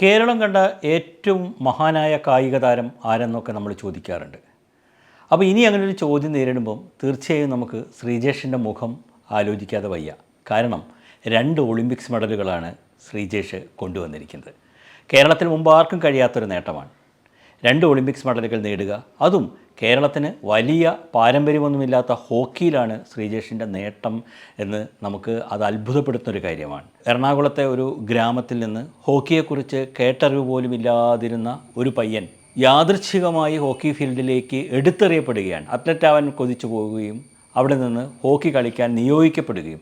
കേരളം കണ്ട ഏറ്റവും മഹാനായ കായിക താരം ആരെന്നൊക്കെ നമ്മൾ ചോദിക്കാറുണ്ട്. അപ്പോൾ ഇനി അങ്ങനെ ഒരു ചോദ്യം നേരിടുമ്പം തീർച്ചയായും നമുക്ക് ശ്രീജേഷിന്റെ മുഖം ആലോചിക്കാതെ വയ്യ. കാരണം രണ്ട് ഒളിമ്പിക്സ് മെഡലുകളാണ് ശ്രീജേഷ് കൊണ്ടുവന്നിരിക്കുന്നത്. കേരളത്തിന് മുമ്പ് ആർക്കും കഴിയാത്തൊരു നേട്ടമാണ്. രണ്ട് ഒളിമ്പിക്സ് മെഡലുകൾ നേടുക അതും കേരളത്തിന് വലിയ പാരമ്പര്യമൊന്നുമില്ലാത്ത ഹോക്കിയിലാണ് ശ്രീജേഷിന്റെ നേട്ടം എന്ന് നമുക്ക് അത് അത്ഭുതപ്പെടുത്തുന്ന ഒരു കാര്യമാണ്. എറണാകുളത്തെ ഒരു ഗ്രാമത്തിൽ നിന്ന് ഹോക്കിയെക്കുറിച്ച് കേട്ടറിവ് പോലും ഇല്ലാതിരുന്ന ഒരു പയ്യൻ യാദൃച്ഛികമായി ഹോക്കി ഫീൽഡിലേക്ക് എടുത്തെറിയപ്പെടുകയാണ്. അത്ലറ്റ് ആവാൻ കൊതിച്ചു പോവുകയും അവിടെ നിന്ന് ഹോക്കി കളിക്കാൻ നിയോഗിക്കപ്പെടുകയും.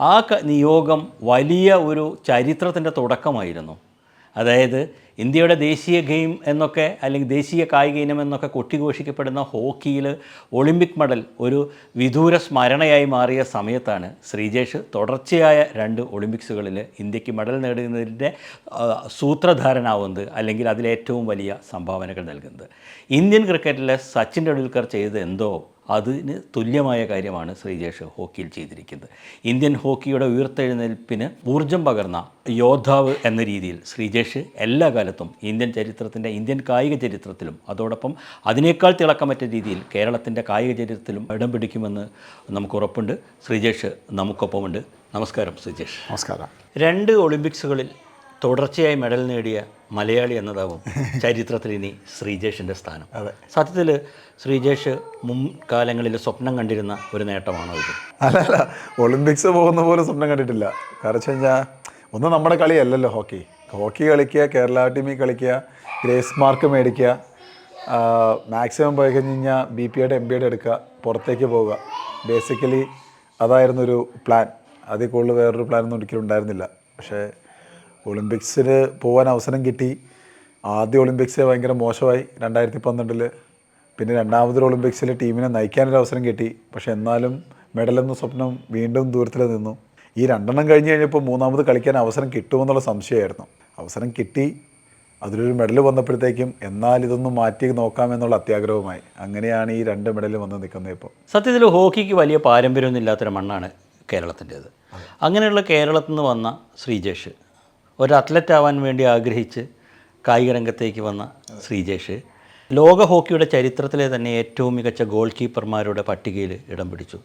ആ നിയോഗം വലിയ ഒരു ചരിത്രത്തിന്റെ തുടക്കമായിരുന്നു. അതായത് ഇന്ത്യയുടെ ദേശീയ ഗെയിം എന്നൊക്കെ അല്ലെങ്കിൽ ദേശീയ കായിക ഇനം എന്നൊക്കെ കൊട്ടിഘോഷിക്കപ്പെടുന്ന ഹോക്കിയിൽ ഒളിമ്പിക് മെഡൽ ഒരു വിദൂര സ്മരണയായി മാറിയ സമയത്താണ് ശ്രീജേഷ് തുടർച്ചയായ രണ്ട് ഒളിമ്പിക്സുകളിൽ ഇന്ത്യയ്ക്ക് മെഡൽ നേടുന്നതിന്റെ സൂത്രധാരനാവുന്നത് അല്ലെങ്കിൽ അതിലേറ്റവും വലിയ സംഭാവനകൾ നൽകുന്നത്. ഇന്ത്യൻ ക്രിക്കറ്റിലെ സച്ചിൻ ടെണ്ടുൽക്കർ ചെയ്തത് എന്തോ അതിന് തുല്യമായ കാര്യമാണ് ശ്രീജേഷ് ഹോക്കിയിൽ ചെയ്തിരിക്കുന്നത്. ഇന്ത്യൻ ഹോക്കിയുടെ ഉയർത്തെഴുന്നേൽപ്പിന് ഊർജം പകർന്ന യോദ്ധാവ് എന്ന രീതിയിൽ ശ്രീജേഷ് എല്ലാ കാലത്തും ഇന്ത്യൻ ചരിത്രത്തിന്റെ ഇന്ത്യൻ കായിക ചരിത്രത്തിലും അതോടൊപ്പം അതിനേക്കാൾ തിളക്കമറ്റ രീതിയിൽ കേരളത്തിന്റെ കായിക ചരിത്രത്തിലും ഇടം പിടിക്കുമെന്ന് നമുക്ക് ഉറപ്പുണ്ട്. ശ്രീജേഷ് നമുക്കൊപ്പമുണ്ട്. നമസ്കാരം ശ്രീജേഷ്. നമസ്കാരം. രണ്ട് ഒളിമ്പിക്സുകളിൽ തുടർച്ചയായി മെഡൽ നേടിയ മലയാളി എന്നതാവും ചരിത്രത്തിൽ ഇനി ശ്രീജേഷിന്റെ സ്ഥാനം. അതെ. സത്യത്തിൽ ശ്രീജേഷ് മുൻകാലങ്ങളിൽ സ്വപ്നം കണ്ടിരുന്ന ഒരു നേട്ടമാണോ ഇത്? അല്ല അല്ല ഒളിമ്പിക്സ് പോകുന്ന പോലെ സ്വപ്നം കണ്ടിട്ടില്ല. കാരണം വെച്ച് കഴിഞ്ഞാൽ ഒന്നും നമ്മുടെ കളിയല്ലല്ലോ ഹോക്കി. ഹോക്കി കളിക്കുക കേരള ടീമിൽ കളിക്കുക ഗ്രേസ് മാർക്ക് മേടിക്കുക മാക്സിമം പോയി കഴിഞ്ഞ് കഴിഞ്ഞാൽ ബി പി യുടെ എം ബി എടുക്കുക പുറത്തേക്ക് പോവുക. ബേസിക്കലി അതായിരുന്നു ഒരു പ്ലാൻ അതിൽ കൂടുതൽ വേറൊരു പ്ലാനൊന്നും ഒരിക്കലും ഉണ്ടായിരുന്നില്ല. പക്ഷേ ഒളിമ്പിക്സിന് പോകാൻ അവസരം കിട്ടി. ആദ്യ ഒളിമ്പിക്സ് ഭയങ്കര മോശമായി രണ്ടായിരത്തി പന്ത്രണ്ടിൽ പിന്നെ രണ്ടാമതൊരു ഒളിമ്പിക്സിൽ ടീമിനെ നയിക്കാനൊരു അവസരം കിട്ടി. പക്ഷെ എന്നാലും മെഡലെന്ന സ്വപ്നം വീണ്ടും ദൂരത്തിൽ നിന്നു. ഈ രണ്ടെണ്ണം കഴിഞ്ഞ് കഴിഞ്ഞപ്പോൾ മൂന്നാമത് കളിക്കാൻ അവസരം കിട്ടുമെന്നുള്ള സംശയമായിരുന്നു. അവസരം കിട്ടി. അതിലൊരു മെഡൽ വന്നപ്പോഴത്തേക്കും എന്നാൽ ഇതൊന്നും മാറ്റി നോക്കാമെന്നുള്ള അത്യാഗ്രഹവുമായി. അങ്ങനെയാണ് ഈ രണ്ട് മെഡൽ വന്ന് നിൽക്കുന്നത് ഇപ്പോൾ. സത്യത്തിൽ ഹോക്കിക്ക് വലിയ പാരമ്പര്യമൊന്നും ഇല്ലാത്തൊരു മണ്ണാണ് കേരളത്തിന്റേത്. അങ്ങനെയുള്ള കേരളത്തിൽ നിന്ന് വന്ന ശ്രീജേഷ് ഒരു അത്ലറ്റ് ആവാൻ വേണ്ടി ആഗ്രഹിച്ച് കായിക രംഗത്തേക്ക് വന്ന ശ്രീജേഷ് ലോക ഹോക്കിയുടെ ചരിത്രത്തിലെ തന്നെ ഏറ്റവും മികച്ച ഗോൾ കീപ്പർമാരുടെ പട്ടികയിൽ ഇടം പിടിച്ചു.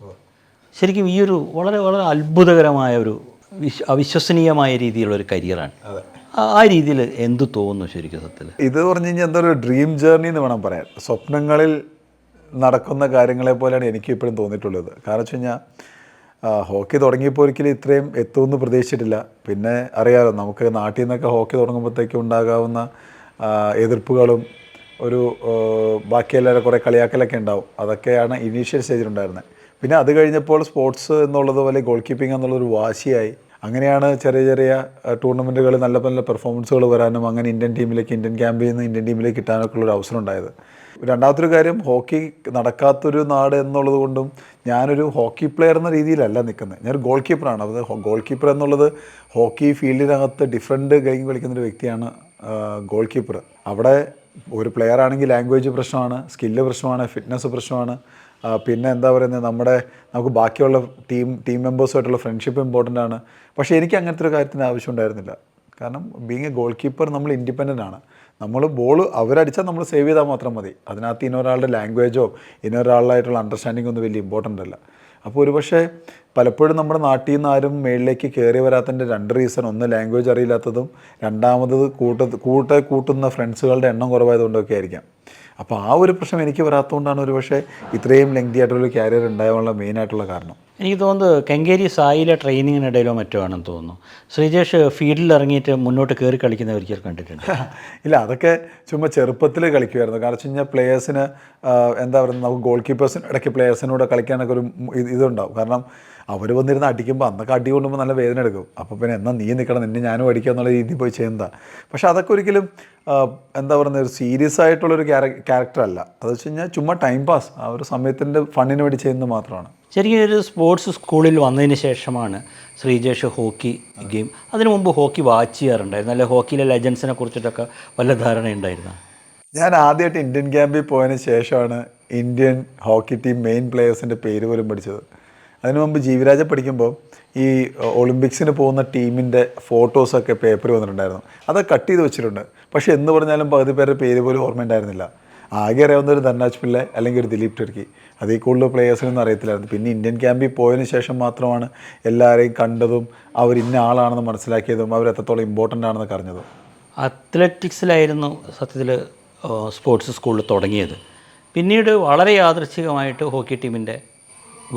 ശരിക്കും ഈ ഒരു വളരെ വളരെ അത്ഭുതകരമായ ഒരു വിശ്വ അവിശ്വസനീയമായ രീതിയിലുള്ള ഒരു കരിയറാണ്. ആ- രീതിയിൽ എന്ത് തോന്നുന്നു ശരിക്കും സത്യത്തിൽ? ഇത് പറഞ്ഞു കഴിഞ്ഞാൽ എന്തോ ഒരു ഡ്രീം ജേർണി എന്ന് വേണം പറയാൻ. സ്വപ്നങ്ങളിൽ നടക്കുന്ന കാര്യങ്ങളെ പോലെയാണ് എനിക്ക് ഇപ്പോഴും തോന്നിയിട്ടുള്ളത്. കാരണം വെച്ച് കഴിഞ്ഞാൽ ഹോക്കി തുടങ്ങിയപ്പോൾ ഒരിക്കലും ഇത്രയും എത്തുമെന്ന് പ്രതീക്ഷിച്ചിട്ടില്ല. പിന്നെ അറിയാമോ നമുക്ക് നാട്ടിൽ നിന്നൊക്കെ ഹോക്കി തുടങ്ങുമ്പോഴത്തേക്കും ഉണ്ടാകാവുന്ന എതിർപ്പുകളും ഒരു ബാക്കിയെല്ലാവരും കുറേ കളിയാക്കലൊക്കെ ഉണ്ടാവും. അതൊക്കെയാണ് ഇനീഷ്യൽ സ്റ്റേജിലുണ്ടായിരുന്നത് പിന്നെ അത് കഴിഞ്ഞപ്പോൾ സ്പോർട്സ് എന്നുള്ളത് പോലെ ഗോൾ കീപ്പിംഗ് എന്നുള്ളൊരു വാശിയായി. അങ്ങനെയാണ് ചെറിയ ചെറിയ ടൂർണമെന്റുകൾ നല്ല നല്ല പെർഫോമൻസുകൾ വരാനും അങ്ങനെ ഇന്ത്യൻ ടീമിലേക്ക് ഇന്ത്യൻ ക്യാമ്പിൽ നിന്ന് ഇന്ത്യൻ ടീമിലേക്ക് കിട്ടാനൊക്കെ ഉള്ളൊരു അവസരം ഉണ്ടായത്. രണ്ടാമത്തൊരു കാര്യം ഹോക്കി നടക്കാത്തൊരു നാട് എന്നുള്ളത് കൊണ്ടും ഞാനൊരു ഹോക്കി പ്ലെയർ എന്ന രീതിയിലല്ല നിൽക്കുന്നത്. ഞാനൊരു ഗോൾ കീപ്പറാണ്. അത് ഗോൾ കീപ്പർ എന്നുള്ളത് ഹോക്കി ഫീൽഡിനകത്ത് ഡിഫറെന്റ് ഗെയിം കളിക്കുന്നൊരു വ്യക്തിയാണ് ഗോൾ കീപ്പർ. അവിടെ ഒരു പ്ലെയർ ആണെങ്കിൽ ലാംഗ്വേജ് പ്രശ്നമാണ് സ്കില്ല് പ്രശ്നമാണ് ഫിറ്റ്നസ് പ്രശ്നമാണ്. പിന്നെ എന്താ പറയുന്നത് നമ്മുടെ നമുക്ക് ബാക്കിയുള്ള ടീം ടീം മെമ്പേഴ്സുമായിട്ടുള്ള ഫ്രണ്ട്ഷിപ്പ് ഇമ്പോർട്ടന്റ് ആണ്. പക്ഷേ എനിക്ക് അങ്ങനത്തെ ഒരു കാര്യത്തിന് ആവശ്യം ഉണ്ടായിരുന്നില്ല. കാരണം ബീങ് എ ഗോൾ കീപ്പർ നമ്മൾ ഇൻഡിപെൻഡന്റ് ആണ്. നമ്മൾ ബോൾ അവരടിച്ചാൽ നമ്മൾ സേവ് ചെയ്താൽ മാത്രം മതി. അതിനകത്ത് ഇന്നൊരാളുടെ ലാംഗ്വേജോ ഇന്നൊരാളായിട്ടുള്ള അണ്ടർസ്റ്റാൻഡിംഗ് ഒന്നും വലിയ ഇമ്പോർട്ടന്റ് അല്ല. അപ്പോൾ ഒരുപക്ഷെ പലപ്പോഴും നമ്മുടെ നാട്ടിൽ നിന്ന് ആരും മേളിലേക്ക് കയറി വരാത്തതിന്റെ രണ്ട് റീസൺ ഒന്ന് ലാംഗ്വേജ് അറിയില്ലാത്തതും രണ്ടാമത് കൂട്ട കൂട്ട കൂട്ടുന്ന ഫ്രണ്ട്സുകളുടെ എണ്ണം കുറവായതുകൊണ്ടൊക്കെ ആയിരിക്കാം. അപ്പോൾ ആ ഒരു പ്രശ്നം എനിക്ക് വരാത്തതുകൊണ്ടാണ് ഒരു പക്ഷേ ഇത്രയും ലെങ്തി ആയിട്ടുള്ള ക്യാരിയർ ഉണ്ടാകാനുള്ള മെയിൻ ആയിട്ടുള്ള കാരണം. എനിക്ക് തോന്നുന്നത് കെങ്കേരി സായിലെ ട്രെയിനിങ്ങിനിടയിലോ മറ്റോ ആണെന്ന് തോന്നുന്നു. ശ്രീജേഷ് ഫീൽഡിൽ ഇറങ്ങിയിട്ട് മുന്നോട്ട് കയറി കളിക്കുന്ന ഒരിക്കൽ കണ്ടിട്ടുണ്ട്. ഇല്ല അതൊക്കെ ചുമ്മാ ചെറുപ്പത്തിൽ കളിക്കുമായിരുന്നു. കാരണം വെച്ച് കഴിഞ്ഞാൽ പ്ലേയേഴ്സിന് എന്താ പറയുക നമുക്ക് ഗോൾ കീപ്പേഴ്സിന് ഇടയ്ക്ക് പ്ലേയേഴ്സിനോട് കളിക്കാനൊക്കെ ഒരു ഇതുണ്ടാവും. കാരണം അവർ വന്നിരുന്ന് അടിക്കുമ്പോൾ അന്നൊക്കെ അടി കൊണ്ടുമ്പോൾ നല്ല വേദന എടുക്കും. അപ്പോൾ പിന്നെ എന്നാൽ നീ നിൽക്കണം നിന്നെ ഞാനും അടിക്കുക എന്നുള്ള രീതിയിൽ പോയി ചെയ്യുന്നതാണ് പക്ഷേ അതൊക്കെ ഒരിക്കലും എന്താ പറയുന്നത് ഒരു സീരിയസ് ആയിട്ടുള്ളൊരു ക്യാരക്ടർ അല്ല. അത് വെച്ച് കഴിഞ്ഞാൽ ചുമ്മാ ടൈം പാസ് ആ ഒരു സമയത്തിന്റെ ഫണ്ണിന് വേണ്ടി ചെയ്യുന്നത് മാത്രമാണ്. ശരിക്കും ഒരു സ്പോർട്സ് സ്കൂളിൽ വന്നതിന് ശേഷമാണ് ശ്രീജേഷ് ഹോക്കി ഗെയിം അതിനു മുമ്പ് ഹോക്കി വാച്ച് ചെയ്യാറുണ്ടായിരുന്നു. അല്ലെ? ഹോക്കിയിലെ ലെജൻസിനെ കുറിച്ചിട്ടൊക്കെ വല്ല ധാരണയുണ്ടായിരുന്നു? ഞാൻ ആദ്യമായിട്ട് ഇന്ത്യൻ ക്യാമ്പിൽ പോയതിന് ശേഷമാണ് ഇന്ത്യൻ ഹോക്കി ടീം മെയിൻ പ്ലെയേഴ്സിന്റെ പേര് പോലും പഠിച്ചത്. അതിനു മുമ്പ് ജീവിരാജ പഠിക്കുമ്പോൾ ഈ ഒളിമ്പിക്സിന് പോകുന്ന ടീമിന്റെ ഫോട്ടോസൊക്കെ പേപ്പർ വന്നിട്ടുണ്ടായിരുന്നു. അതൊക്കെ കട്ട് ചെയ്ത് വെച്ചിട്ടുണ്ട്. പക്ഷേ എന്ന് പറഞ്ഞാലും പകുതി പേരുടെ പേര് പോലും ഓർമ്മയുണ്ടായിരുന്നില്ല. ആകെ അറിയാവുന്ന ഒരു ധർണാജ് പിള്ള അല്ലെങ്കിൽ ഒരു ദിലീപ് ടെർക്കി. അതേ കൂടുതൽ പ്ലേയേഴ്സിനൊന്നും അറിയത്തില്ലായിരുന്നു. പിന്നെ ഇന്ത്യൻ ക്യാമ്പിൽ പോയതിന് ശേഷം മാത്രമാണ് എല്ലാവരെയും കണ്ടതും അവർ ഇന്ന ആളാണെന്ന് മനസ്സിലാക്കിയതും അവർ എത്രത്തോളം ഇമ്പോർട്ടന്റ് ആണെന്നൊക്കെ അറിഞ്ഞതും. അത്ലറ്റിക്സിലായിരുന്നു സത്യത്തിൽ സ്പോർട്സ് സ്കൂളിൽ തുടങ്ങിയത്. പിന്നീട് വളരെ യാദൃച്ഛികമായിട്ട് ഹോക്കി ടീമിന്റെ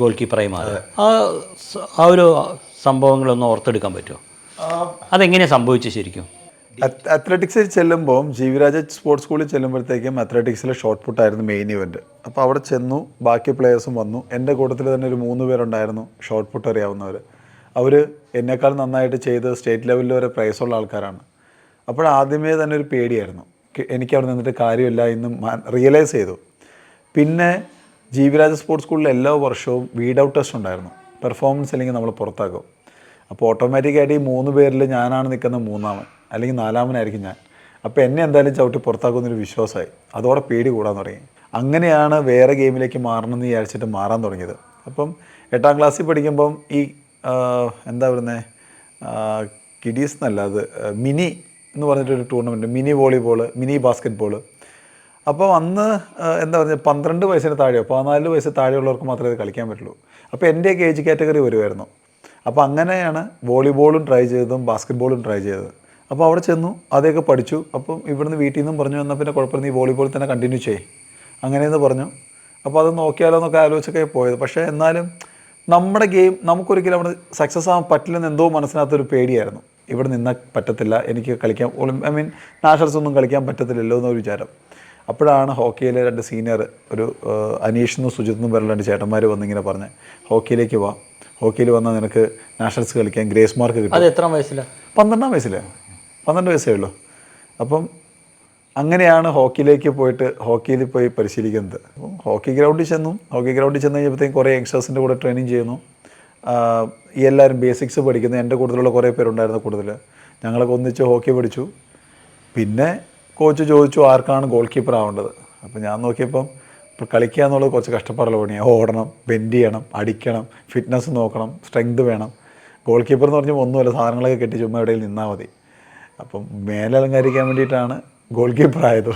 ഗോൾ കീപ്പറായി ആ ആ ഒരു സംഭവങ്ങളൊന്നും ഓർത്തെടുക്കാൻ പറ്റുമോ? അതെങ്ങനെയാണ് സംഭവിച്ചത് ശരിക്കും? അത്ലറ്റിക്സിൽ ചെല്ലുമ്പോൾ ജീവിരാജ സ്പോർട്സ് സ്കൂളിൽ ചെല്ലുമ്പോഴത്തേക്കും അത്ലറ്റിക്സിലെ ഷോർട്ട് പുട്ടായിരുന്നു മെയിൻ ഇവന്റ് അപ്പോൾ അവിടെ ചെന്നു ബാക്കി പ്ലേയേഴ്സും വന്നു. എന്റെ കൂട്ടത്തിൽ തന്നെ ഒരു മൂന്ന് പേരുണ്ടായിരുന്നു ഷോർട്ട് പുട്ട് അറിയാവുന്നവർ അവർ എന്നെക്കാൾ നന്നായിട്ട് ചെയ്ത് സ്റ്റേറ്റ് ലെവലിൽ വരെ പ്രൈസുള്ള ആൾക്കാരാണ്. അപ്പോൾ ആദ്യമേ തന്നെ ഒരു പേടിയായിരുന്നു. എനിക്ക് അവിടെ നിന്നിട്ട് കാര്യമില്ല എന്ന് റിയലൈസ് ചെയ്തു. പിന്നെ ജീവിരാജ സ്പോർട്സ് സ്കൂളിൽ എല്ലാ വർഷവും വീഡ് ഔട്ട് ടെസ്റ്റ് ഉണ്ടായിരുന്നു. പെർഫോമൻസ് അല്ലെങ്കിൽ നമ്മൾ പുറത്താക്കും. അപ്പോൾ ഓട്ടോമാറ്റിക്കായിട്ട് ഈ മൂന്ന് പേരിൽ ഞാനാണ് നിൽക്കുന്ന മൂന്നാമൻ അല്ലെങ്കിൽ നാലാമനായിരിക്കും ഞാൻ. അപ്പോൾ എന്നെ എന്തായാലും ചവിട്ടി പുറത്താക്കുമെന്നൊരു വിശ്വാസമായി. അതോടെ പേടി കൂടാൻ തുടങ്ങി. അങ്ങനെയാണ് വേറെ ഗെയിമിലേക്ക് മാറണമെന്ന് വിചാരിച്ചിട്ട് മാറാൻ തുടങ്ങിയത്. അപ്പം എട്ടാം ക്ലാസ്സിൽ പഠിക്കുമ്പം ഈ എന്താ പറയുന്നത് കിഡീസ് എന്നല്ല അത് മിനി എന്ന് പറഞ്ഞിട്ടൊരു tournament mini volleyball mini basket ball അപ്പോൾ അന്ന് എന്താ പറഞ്ഞ പന്ത്രണ്ട് വയസ്സിന് താഴെയോ പതിനാല് വയസ്സ് താഴെയുള്ളവർക്ക് മാത്രമേ ഇത് കളിക്കാൻ പറ്റുള്ളൂ. അപ്പോൾ എന്റെയൊക്കെ ഏജ് കാറ്റഗറി വരുമായിരുന്നു അപ്പോൾ അങ്ങനെയാണ് വോളിബോളും ട്രൈ ചെയ്തതും ബാസ്കറ്റ്ബോളും ട്രൈ ചെയ്തത്. അപ്പോൾ അവിടെ ചെന്നു അതൊക്കെ പഠിച്ചു. അപ്പം ഇവിടുന്ന് വീട്ടിൽ നിന്നും പറഞ്ഞു എന്നാൽ പിന്നെ കുഴപ്പമില്ല നീ വോളിബോൾ തന്നെ കണ്ടിന്യൂ ചെയ്യേ. അങ്ങനെയെന്ന് പറഞ്ഞു. അപ്പോൾ അത് നോക്കിയാലോ എന്നൊക്കെ ആലോചിച്ചൊക്കെ പോയത്. പക്ഷേ എന്നാലും നമ്മുടെ ഗെയിം നമുക്കൊരിക്കലും അവിടെ സക്സസ് ആവാൻ പറ്റില്ലെന്ന് എന്തോ മനസ്സിനകത്തൊരു പേടിയായിരുന്നു. ഇവിടെ നിന്നാൽ പറ്റത്തില്ല എനിക്ക് കളിക്കാൻ ഐ മീൻ നാഷണൽസ് ഒന്നും കളിക്കാൻ പറ്റത്തില്ലല്ലോ എന്നൊരു വിചാരം. അപ്പോഴാണ് ഹോക്കിയിലെ രണ്ട് സീനിയർ ഒരു ആ, അനീഷ് എന്നും സുജിത് എന്നും പേരുള്ള രണ്ട് ചേട്ടന്മാർ വന്നിങ്ങനെ പറഞ്ഞ് ഹോക്കിയിലേക്ക് വാ. ഹോക്കിയിൽ വന്നാൽ നിനക്ക് നാഷണൽസ് കളിക്കാൻ ഗ്രേസ് മാർക്ക് കിട്ടും. അത് എത്ര വയസ്സിലാണ് പന്ത്രണ്ടാം വയസ്സിലെ. പന്ത്രണ്ട് വയസ്സേ ഉള്ളൂ. അപ്പം അങ്ങനെയാണ് ഹോക്കിയിലേക്ക് പോയിട്ട് ഹോക്കിയിൽ പോയി പരിശീലിക്കുന്നത്. അപ്പം ഹോക്കി ഗ്രൗണ്ടിൽ ചെന്നു ഹോക്കി ഗ്രൗണ്ടിൽ ചെന്ന് കഴിഞ്ഞപ്പോഴത്തേക്കും കുറേ യങ്സ്റ്റേഴ്സിന്റെ കൂടെ ട്രെയിനിങ് ചെയ്യുന്നു. ഈ എല്ലാവരും ബേസിക്സ് പഠിക്കുന്നു. എന്റെ കൂടുതലുള്ള കുറേ പേരുണ്ടായിരുന്നു കൂടുതൽ ഞങ്ങളൊക്കെ ഒന്നിച്ച് ഹോക്കി പഠിച്ചു. പിന്നെ കോച്ച് ചോദിച്ചു ആർക്കാണ് ഗോൾ കീപ്പർ ആവേണ്ടത്. അപ്പോൾ ഞാൻ നോക്കിയപ്പം ഇപ്പോൾ കളിക്കുക എന്നുള്ളത് കുറച്ച് കഷ്ടപ്പാടുള്ള പണിയാണ് ഓടണം ബെൻഡ് ചെയ്യണം അടിക്കണം ഫിറ്റ്നസ് നോക്കണം സ്ട്രെങ്ത് വേണം. ഗോൾ കീപ്പർ എന്ന് പറഞ്ഞാൽ ഒന്നുമല്ല സാധനങ്ങളൊക്കെ കെട്ടി ചുമ്മാ ഇടയിൽ നിന്നാൽ മതി. അപ്പം മേലലങ്കരിക്കാൻ വേണ്ടിയിട്ടാണ് ഗോൾ കീപ്പർ ആയത്.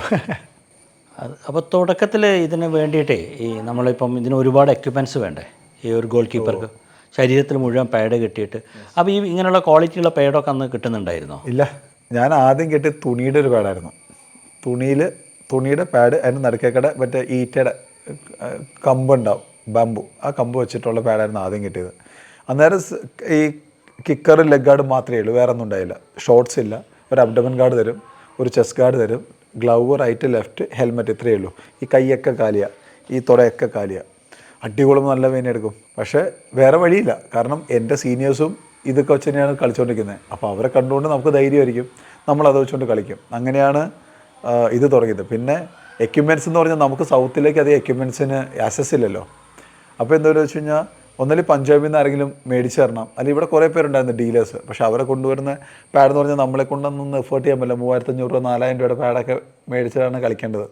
അപ്പോൾ തുടക്കത്തിൽ ഇതിന് വേണ്ടിയിട്ടേ ഈ നമ്മളിപ്പം ഇതിന് ഒരുപാട് എക്യുപ്മെന്റ്സ് വേണ്ടേ? ഈ ഒരു ഗോൾ കീപ്പർക്ക് ശരീരത്തിൽ മുഴുവൻ പാഡ് കിട്ടിയിട്ട്. അപ്പോൾ ഈ ഇങ്ങനെയുള്ള ക്വാളിറ്റിയുള്ള പാഡൊക്കെ അന്ന് കിട്ടുന്നുണ്ടായിരുന്നോ? ഇല്ല. ഞാൻ ആദ്യം കിട്ടിയ തുണിയുടെ ഒരു പാഡായിരുന്നു തുണിയിൽ തുണിയുടെ പാഡ് അതിന്റെ നടുക്കേക്കടെ മറ്റേ ഈറ്റയുടെ കമ്പുണ്ടാവും ബാമ്പു ആ കമ്പ് വെച്ചിട്ടുള്ള പാഡായിരുന്നു ആദ്യം കിട്ടിയത്. അന്നേരം ഈ കിക്കർ ലെഗ് ഗാർഡ് മാത്രമേ ഉള്ളൂ വേറെ ഒന്നും ഉണ്ടായില്ല. ഷോർട്സ് ഇല്ല ഒരു അബ്ഡമൻ ഗാർഡ് തരും ഒരു ചെസ്റ്റ് ഗാർഡ് തരും ഗ്ലൗവ് റൈറ്റ് ലെഫ്റ്റ് ഹെൽമെറ്റ് ഇത്രയേ ഉള്ളൂ. ഈ കൈയൊക്കെ കാലിയ ഈ തുടയൊക്കെ കാലിയ. അടികുളം നല്ല വേനെടുക്കും പക്ഷേ വേറെ വഴിയില്ല. കാരണം എന്റെ സീനിയേഴ്സും ഇതൊക്കെ വെച്ച് തന്നെയാണ് കളിച്ചുകൊണ്ടിരിക്കുന്നത് അപ്പോൾ അവരെ കണ്ടുകൊണ്ട് നമുക്ക് ധൈര്യമായിരിക്കും. നമ്മൾ അത് വെച്ചുകൊണ്ട് കളിക്കും. അങ്ങനെയാണ് ഇത് തുടങ്ങിയത്. പിന്നെ എക്യുപ്മെന്റ്സ് എന്ന് പറഞ്ഞാൽ നമുക്ക് സൗത്തിലേക്ക് അധികം എക്യുപ്മെന്റ്സിന് ആക്സസ് ഇല്ലല്ലോ. അപ്പോൾ എന്താണെന്ന് വെച്ച് കഴിഞ്ഞാൽ ഒന്നല്ലേ പഞ്ചാബിൽ നിന്ന് ആരെങ്കിലും മേടിച്ച് തരണം. അല്ലെങ്കിൽ ഇവിടെ കുറേ പേരുണ്ടായിരുന്നു ഡീലേഴ്സ് പക്ഷേ അവരെ കൊണ്ടുവരുന്ന പാഡ് എന്ന് പറഞ്ഞാൽ നമ്മളെ കൊണ്ടൊന്നും എഫേർട്ട് ചെയ്യാൻ പറ്റില്ല. മൂവായിരത്തഞ്ഞൂറ് രൂപ നാലായിരം രൂപയുടെ പാഡൊക്കെ മേടിച്ചിട്ടാണ് കളിക്കേണ്ടത്.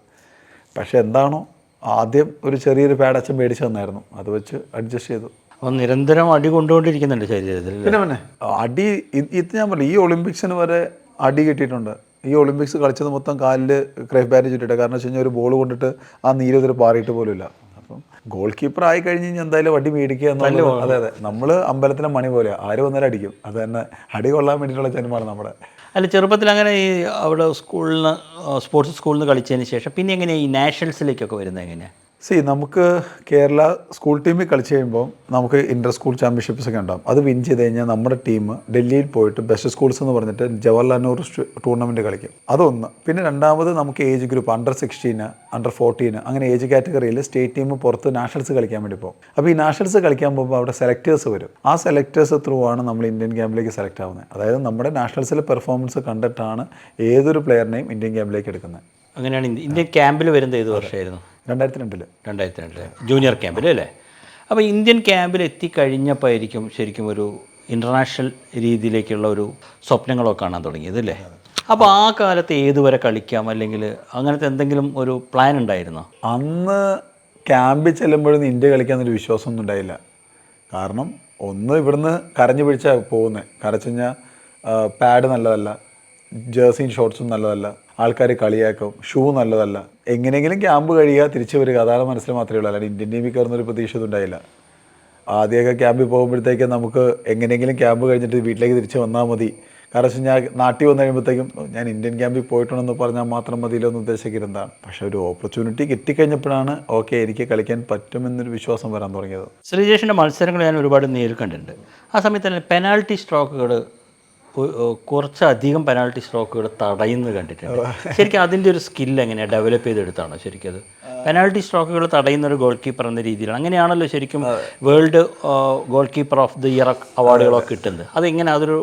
പക്ഷേ എന്താണോ ആദ്യം ഒരു ചെറിയൊരു പാഡ് അച്ഛൻ മേടിച്ച് തന്നായിരുന്നു. അത് വെച്ച് അഡ്ജസ്റ്റ് ചെയ്തു. അപ്പോൾ നിരന്തരം അടി കൊണ്ടുകൊണ്ടിരിക്കുന്നുണ്ട് ശരീരത്തിൽ? പിന്നെ പിന്നെ അടി ഇത് ഇത് ഞാൻ പറഞ്ഞു ഈ ഒളിമ്പിക്സിന് വരെ അടി കിട്ടിയിട്ടുണ്ട്. ഈ ഒളിമ്പിക്സ് കളിച്ചത് മൊത്തം കാലിൽ ക്രൈഫ് ബാൻഡ് ചുറ്റിട്ട്. കാരണം വെച്ച് കഴിഞ്ഞാൽ ഒരു ബോൾ കൊണ്ടിട്ട് ആ നീര് ഇതിൽ പാറിയിട്ട് പോലുമില്ല. അപ്പം ഗോൾ കീപ്പർ ആയി കഴിഞ്ഞ് കഴിഞ്ഞാൽ എന്തായാലും വടി മേടിക്കുക എന്നുള്ളത് അതെ അതെ. നമ്മൾ അമ്പലത്തിലെ മണി പോലെയാണ് ആര് വന്നാലും അടിക്കും. അത് തന്നെ അടി കൊള്ളാൻ വേണ്ടിയിട്ടുള്ള ജന്മമാണ് നമ്മുടെ. അല്ല ചെറുപ്പത്തിൽ അങ്ങനെ ഈ അവിടെ സ്കൂളിൽ നിന്ന് സ്പോർട്സ് സ്കൂളിൽ നിന്ന് കളിച്ചതിന് ശേഷം പിന്നെ എങ്ങനെയാണ് ഈ നാഷണൽസിലേക്കൊക്കെ വരുന്നത് എങ്ങനെയാണ് സി നമുക്ക് കേരള സ്കൂൾ ടീമിൽ കളിച്ച് കഴിയുമ്പോൾ നമുക്ക് ഇന്റർ സ്കൂൾ ചാമ്പ്യൻഷിപ്സ് ഒക്കെ ഉണ്ടാകും അത് വിൻ ചെയ്ത് കഴിഞ്ഞാൽ നമ്മുടെ ടീം ഡൽഹിയിൽ പോയിട്ട് ബെസ്റ്റ് സ്കൂൾസ് എന്ന് പറഞ്ഞിട്ട് ജവഹർലാൽ നെഹ്റു ടൂർണമെന്റ് കളിക്കും. അതൊന്ന്. പിന്നെ രണ്ടാമത് നമുക്ക് age group under sixteen under fourteen അങ്ങനെ ഏജ് കാറ്റഗറിയിൽ സ്റ്റേറ്റ് ടീം പുറത്ത് നാഷണൽസ് കളിക്കാൻ വേണ്ടി പോകും. അപ്പോൾ ഈ നാഷണൽസ് കളിക്കാൻ പോകുമ്പോൾ അവിടെ സെലക്ടേഴ്സ് വരും. ആ സെലക്ടേഴ്സ് ത്രൂ ആണ് നമ്മൾ ഇന്ത്യൻ ക്യാമ്പിലേക്ക് സെലക്ട് ആവുന്നത്. അതായത് നമ്മുടെ നാഷണൽസിലെ പെർഫോമൻസ് കണ്ടിട്ടാണ് ഏതൊരു പ്ലെയറിനെയും ഇന്ത്യൻ ക്യാമ്പിലേക്ക് എടുക്കുന്നത്. അങ്ങനെയാണ് ഇന്ത്യൻ ക്യാമ്പിൽ വരുന്നത് ഏത് വർഷമായിരുന്നു? രണ്ടായിരത്തി രണ്ടിൽ രണ്ടായിരത്തി രണ്ടിൽ ജൂനിയർ ക്യാമ്പിൽ അല്ലേ? അപ്പോൾ ഇന്ത്യൻ ക്യാമ്പിൽ എത്തിക്കഴിഞ്ഞപ്പോൾ ആയിരിക്കും ശരിക്കും ഒരു ഇന്റർനാഷണൽ രീതിയിലേക്കുള്ള ഒരു സ്വപ്നങ്ങളൊക്കെ കാണാൻ തുടങ്ങിയത് അല്ലേ? അപ്പോൾ ആ കാലത്ത് ഏതുവരെ കളിക്കാം? അല്ലെങ്കിൽ അങ്ങനത്തെ എന്തെങ്കിലും ഒരു പ്ലാൻ ഉണ്ടായിരുന്നോ? അന്ന് ക്യാമ്പിൽ ചെല്ലുമ്പോഴൊന്നും ഇന്ത്യ കളിക്കാന്നൊരു വിശ്വാസമൊന്നും ഉണ്ടായില്ല. കാരണം ഒന്ന് ഇവിടുന്ന് കരഞ്ഞു പിടിച്ചാൽ പോകുന്നത് കരച്ചു കഴിഞ്ഞാൽ പാഡ് നല്ലതല്ല. ജേഴ്സിയും ഷോർട്സും നല്ലതല്ല. ആൾക്കാർ കളിയാക്കും. ഷൂ നല്ലതല്ല. എങ്ങനെയെങ്കിലും ക്യാമ്പ് കഴിയുക തിരിച്ചു വരിക. അതാണ് മനസ്സിൽ മാത്രമേ ഉള്ളൂ. അല്ലാണ്ട് ഇന്ത്യൻ ടീമിൽ കയറുന്നൊരു പ്രതീക്ഷ ഉണ്ടായില്ല. ആദ്യമൊക്കെ ക്യാമ്പിൽ പോകുമ്പോഴത്തേക്കും നമുക്ക് എങ്ങനെയെങ്കിലും ക്യാമ്പ് കഴിഞ്ഞിട്ട് വീട്ടിലേക്ക് തിരിച്ച് വന്നാൽ മതി. കാരണം വെച്ചാൽ ഞാൻ നാട്ടിൽ വന്നു കഴിയുമ്പോഴത്തേക്കും ഞാൻ ഇന്ത്യൻ ക്യാമ്പിൽ പോയിട്ടുണ്ടെന്ന് പറഞ്ഞാൽ മാത്രം മതിയല്ലോ എന്ന് ഉദ്ദേശിക്കുന്നതാണ് പക്ഷേ ഒരു ഓപ്പർച്യൂണിറ്റി കിട്ടിക്കഴിഞ്ഞപ്പോഴാണ് ഓക്കെ എനിക്ക് കളിക്കാൻ പറ്റുമെന്നൊരു വിശ്വാസം വരാൻ തുടങ്ങിയത്. ശ്രീജേഷിന്റെ മത്സരങ്ങൾ ഞാൻ ഒരുപാട് നേരിൽ കണ്ടിട്ടുണ്ട്. ആ സമയത്ത് തന്നെ പെനാൽറ്റി സ്ട്രോക്കുകൾ കുറച്ചധികം പെനാൽറ്റി സ്ട്രോക്കുകൾ തടയുന്നത് കണ്ടിട്ടുണ്ട്. ശരിക്കും അതിന്റെ ഒരു സ്കിൽ എങ്ങനെയാണ് ഡെവലപ്പ് ചെയ്തെടുത്താണോ ശരിക്കും അത് പെനാൾട്ടി സ്ട്രോക്കുകൾ തടയുന്ന ഒരു ഗോൾ കീപ്പർ എന്ന രീതിയിലാണ്. അങ്ങനെയാണല്ലോ ശരിക്കും world goal keeper of the year അവാർഡുകളൊക്കെ കിട്ടുന്നത്. അതെങ്ങനെ അതൊരു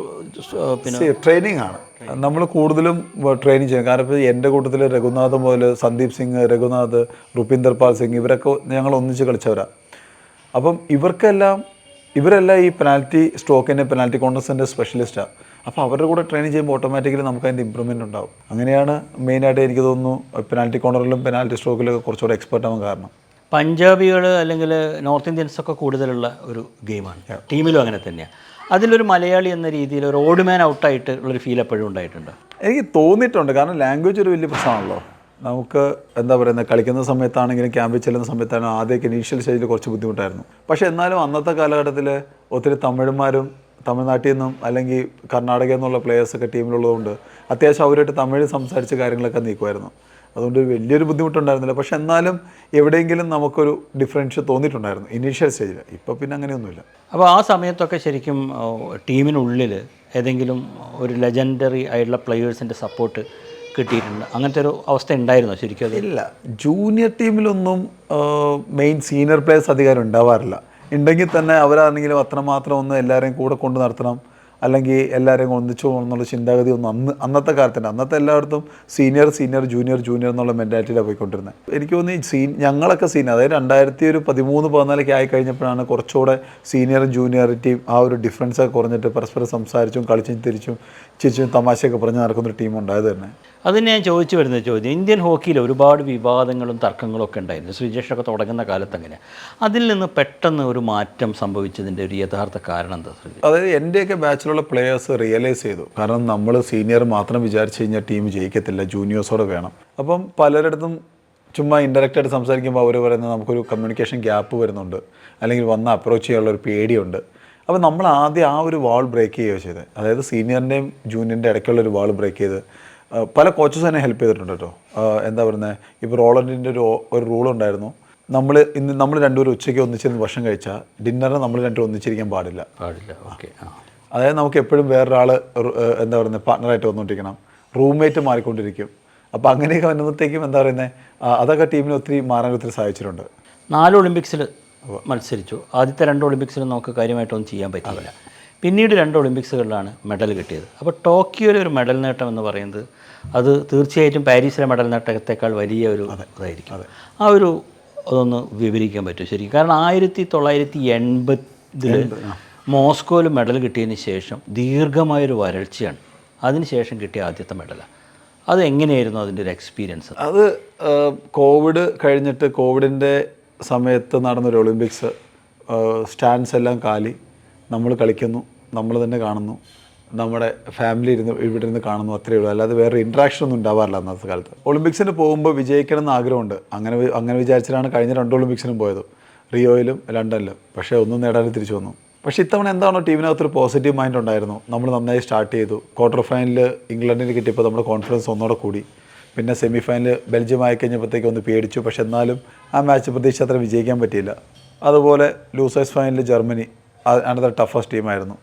പിന്നെ ട്രെയിനിങ് ആണ്. നമ്മൾ കൂടുതലും ട്രെയിനിങ് ചെയ്യും. കാരണം ഇപ്പോൾ എന്റെ കൂട്ടത്തിൽ രഘുനാഥ് മുതൽ സന്ദീപ് സിംഗ് രഘുനാഥ് റുപീന്ദർ പാൽ സിംഗ് ഇവരൊക്കെ ഞങ്ങൾ ഒന്നിച്ച് കളിച്ചവരാണ് അപ്പം ഇവർക്കെല്ലാം ഇവരെല്ലാം ഈ പെനാൽറ്റി സ്ട്രോക്കിന്റെ പെനാൽറ്റി കോൺടസ്റ്റിന്റെ സ്പെഷ്യലിസ്റ്റാണ് അപ്പോൾ അവരുടെ കൂടെ ട്രെയിനിങ് ചെയ്യുമ്പോൾ ഓട്ടോമാറ്റിക്കലി നമുക്ക് അതിന്റെ ഇമ്പ്രൂവ്മെന്റ് ഉണ്ടാവും. അങ്ങനെയാണ് മെയിനായിട്ട് എനിക്ക് തോന്നുന്നു പെനാൽറ്റി കോർണറിലും പെനാൽറ്റി സ്ട്രോക്കിലൊക്കെ കുറച്ചുകൂടെ എക്സ്പെർട്ട് ആവാൻ കാരണം. പഞ്ചാബികൾ അല്ലെങ്കിൽ നോർത്ത് ഇന്ത്യൻസ് ഒക്കെ കൂടുതലുള്ള ഒരു ഗെയിമാണ് ടീമിലും അങ്ങനെ തന്നെയാണ് അതിലൊരു മലയാളി എന്ന രീതിയിൽ ഒരു ഓടുമാൻ മാൻ ഔട്ടായിട്ട് ഉള്ളൊരു ഫീൽ എപ്പോഴും ഉണ്ടായിട്ടുണ്ട്? എനിക്ക് തോന്നിയിട്ടുണ്ട്. കാരണം ലാംഗ്വേജ് ഒരു വലിയ പ്രശ്നമാണല്ലോ. നമുക്ക് എന്താ പറയുന്നത് കളിക്കുന്ന സമയത്താണെങ്കിലും ക്യാമ്പിൽ ചെല്ലുന്ന സമയത്താണെങ്കിലും ആദ്യമൊക്കെ ഇനീഷ്യൽ സ്റ്റേജിൽ കുറച്ച് ബുദ്ധിമുട്ടായിരുന്നു. പക്ഷേ എന്നാലും അന്നത്തെ കാലഘട്ടത്തിൽ ഒത്തിരി തമിഴന്മാരും തമിഴ്നാട്ടിൽ നിന്നും അല്ലെങ്കിൽ കർണാടകയിൽ നിന്നുള്ള പ്ലേയേഴ്സൊക്കെ ടീമിലുള്ളതുകൊണ്ട് അത്യാവശ്യം അവരായിട്ട് തമിഴ് സംസാരിച്ച് കാര്യങ്ങളൊക്കെ നീക്കുമായിരുന്നു. അതുകൊണ്ട് വലിയൊരു ബുദ്ധിമുട്ടുണ്ടായിരുന്നില്ല. പക്ഷെ എന്നാലും എവിടെയെങ്കിലും നമുക്കൊരു ഡിഫറൻസ് തോന്നിയിട്ടുണ്ടായിരുന്നു ഇനീഷ്യൽ സ്റ്റേജിൽ ഇപ്പോൾ പിന്നെ അങ്ങനെയൊന്നുമില്ല. അപ്പോൾ ആ സമയത്തൊക്കെ ശരിക്കും ടീമിനുള്ളിൽ ഏതെങ്കിലും ഒരു ലെജൻഡറി ആയിട്ടുള്ള പ്ലെയേഴ്സിന്റെ സപ്പോർട്ട് കിട്ടിയിട്ടുണ്ട്. അങ്ങനത്തെ ഒരു അവസ്ഥ ഉണ്ടായിരുന്നോ ശരിക്കും ഇല്ല. ജൂനിയർ ടീമിലൊന്നും മെയിൻ സീനിയർ പ്ലെയേഴ്സ് അധികാരം ഉണ്ടാവാറില്ല. ഉണ്ടെങ്കിൽ തന്നെ അവരാണെങ്കിലും അത്രമാത്രം ഒന്ന് എല്ലാവരെയും കൂടെ കൊണ്ട് നടത്തണം. അല്ലെങ്കിൽ എല്ലാവരെയും ഒന്നിച്ചു പോകണം എന്നുള്ള ചിന്താഗതി ഒന്നും അന്ന് അന്നത്തെ കാലത്തുണ്ട്. അന്നത്തെ എല്ലായിടത്തും സീനിയർ സീനിയർ ജൂനിയർ ജൂനിയർ എന്നുള്ള മെന്റാലിറ്റിയിലാണ് പോയിക്കൊണ്ടിരുന്നത് എനിക്ക് തോന്നി സീൻ ഞങ്ങളൊക്കെ സീൻ അതായത് രണ്ടായിരത്തി ഒരു പതിമൂന്ന് പതിനാലൊക്കെ ആയി കഴിഞ്ഞപ്പോഴാണ് കുറച്ചുകൂടെ സീനിയറും ജൂനിയറിറ്റിയും ആ ഒരു ഡിഫറൻസ് ഒക്കെ കുറഞ്ഞിട്ട് പരസ്പരം സംസാരിച്ചും കളിച്ചും തിരിച്ചും ചിരിച്ചും തമാശയൊക്കെ പറഞ്ഞ് നടക്കുന്നൊരു ടീം ഉണ്ടായത് തന്നെ. അതിന് ഞാൻ ചോദിച്ചു വരുന്ന ചോദ്യം ഇന്ത്യൻ ഹോക്കിയിൽ ഒരുപാട് വിവാദങ്ങളും തർക്കങ്ങളും ഒക്കെ ഉണ്ടായിരുന്നു. ശ്രീജേഷൊക്കെ തുടങ്ങുന്ന കാലത്ത് അങ്ങനെ. അതിൽ നിന്ന് പെട്ടെന്ന് ഒരു മാറ്റം സംഭവിച്ചതിന്റെ ഒരു യഥാർത്ഥ കാരണം എന്താ അതായത് എന്റെയൊക്കെ ബാച്ചിലുള്ള പ്ലേയേഴ്സ് റിയലൈസ് ചെയ്തു. കാരണം നമ്മൾ സീനിയർ മാത്രം വിചാരിച്ചു കഴിഞ്ഞാൽ ടീം ജയിക്കത്തില്ല. ജൂനിയേഴ്സോടെ വേണം. അപ്പം പലരിടത്തും ചുമ്മാ ഇൻഡയറക്റ്റായിട്ട് സംസാരിക്കുമ്പോൾ അവർ പറയുന്നത് നമുക്കൊരു കമ്മ്യൂണിക്കേഷൻ ഗ്യാപ്പ് വരുന്നുണ്ട്. അല്ലെങ്കിൽ വന്ന് അപ്രോച്ച് ചെയ്യാനുള്ള ഒരു പേടിയുണ്ട്. അപ്പോൾ നമ്മൾ ആദ്യം ആ ഒരു വാൾ ബ്രേക്ക് ചെയ്യുകയോ ചെയ്തത് അതായത് സീനിയറിന്റെയും ജൂനിയറിന്റെ ഇടയ്ക്കുള്ള ഒരു വാൾ ബ്രേക്ക് ചെയ്ത് പല കോച്ചസ് തന്നെ ഹെൽപ്പ് ചെയ്തിട്ടുണ്ട് കേട്ടോ. എന്താ പറയുന്നത് ഇപ്പോൾ റോളന്റിന്റെ ഒരു ഒരു റൂൾ ഉണ്ടായിരുന്നു. നമ്മൾ ഇന്ന് നമ്മൾ രണ്ടുപേരും ഉച്ചയ്ക്ക് ഒന്നിച്ചിരുന്ന് ഭക്ഷണം കഴിച്ചാൽ ഡിന്നറിന് നമ്മൾ രണ്ടുപേരും ഒന്നിച്ചിരിക്കാൻ പാടില്ല. പാടില്ല. ഓക്കെ. അതായത് നമുക്ക് എപ്പോഴും വേറൊരാൾ എന്താ പറയുന്നത് പാർട്ണറായിട്ട് വന്നുകൊണ്ടിരിക്കണം റൂംമേറ്റ് മാറിക്കൊണ്ടിരിക്കും. അപ്പോൾ അങ്ങനെയൊക്കെ വരുമ്പോഴത്തേക്കും എന്താ പറയുന്നത് അതൊക്കെ ടീമിന് ഒത്തിരി മാറാൻ ഒത്തിരി സഹായിച്ചിട്ടുണ്ട് നാല് ഒളിമ്പിക്സിൽ മത്സരിച്ചു. ആദ്യത്തെ രണ്ട് ഒളിമ്പിക്സിൽ നമുക്ക് കാര്യമായിട്ടൊന്നും ചെയ്യാൻ പറ്റില്ല പിന്നീട് രണ്ട് ഒളിമ്പിക്സുകളിലാണ് മെഡൽ കിട്ടിയത്. അപ്പോൾ ടോക്കിയോയിലെ ഒരു മെഡൽ നേട്ടം എന്ന് പറയുന്നത് അത് തീർച്ചയായിട്ടും പാരീസിലെ മെഡൽ നേട്ടത്തെക്കാൾ വലിയ ഒരു ഇതായിരിക്കും. ആ ഒരു അതൊന്ന് വിവരിക്കാൻ പറ്റും ശരിക്കും. കാരണം ആയിരത്തി തൊള്ളായിരത്തി എൺപതിൽ മോസ്കോയിൽ മെഡൽ കിട്ടിയതിന് ശേഷം ദീർഘമായൊരു വരൾച്ചയാണ്. അതിനുശേഷം കിട്ടിയ ആദ്യത്തെ മെഡലാണ് അത് എങ്ങനെയായിരുന്നു അതിന്റെ ഒരു എക്സ്പീരിയൻസ് അത് കോവിഡ് കഴിഞ്ഞിട്ട് കോവിഡിന്റെ സമയത്ത് നടന്നൊരു ഒളിമ്പിക്സ് സ്റ്റാൻഡ്സ് എല്ലാം കാലി. നമ്മൾ കളിക്കുന്നു നമ്മൾ തന്നെ കാണുന്നു. നമ്മുടെ ഫാമിലി ഇരുന്ന് ഇവിടെ ഇരുന്ന് കാണുന്നു അത്രയേ ഉള്ളൂ. അല്ലാതെ വേറെ ഇൻട്രാക്ഷൻ ഒന്നും ഉണ്ടാവാറില്ല അന്നത്തെ കാലത്ത്. ഒളിമ്പിക്സിന് പോകുമ്പോൾ വിജയിക്കണം എന്ന് ആഗ്രഹമുണ്ട്. അങ്ങനെ അങ്ങനെ വിചാരിച്ചിട്ടാണ് കഴിഞ്ഞ രണ്ട് ഒളിമ്പിക്സിനും പോയത്. റിയോയിലും ലണ്ടനിലും. പക്ഷേ ഒന്നും നേടാതെ തിരിച്ചു വന്നു. പക്ഷേ ഇത്തവണ എന്താണോ ടീമിനകത്തൊരു പോസിറ്റീവ് മൈൻഡ് ഉണ്ടായിരുന്നു. നമ്മൾ നന്നായി സ്റ്റാർട്ട് ചെയ്തു. ക്വാർട്ടർ ഫൈനലിൽ ഇംഗ്ലണ്ടിന് കിട്ടിയപ്പോൾ നമ്മുടെ കോൺഫിഡൻസ് ഒന്നുകൂടെ കൂടി. പിന്നെ സെമി ഫൈനൽ ബെൽജിയം ആയി കഴിഞ്ഞപ്പോഴത്തേക്ക് ഒന്ന് പേടിച്ചു. പക്ഷെ എന്നാലും ആ മാച്ച് പ്രതീക്ഷ അത്ര വിജയിക്കാൻ പറ്റിയില്ല. അതുപോലെ ലൂസേഴ്സ് ഫൈനലിൽ ജർമ്മനി അനദർ ടഫസ്റ്റ് ടീമായിരുന്നു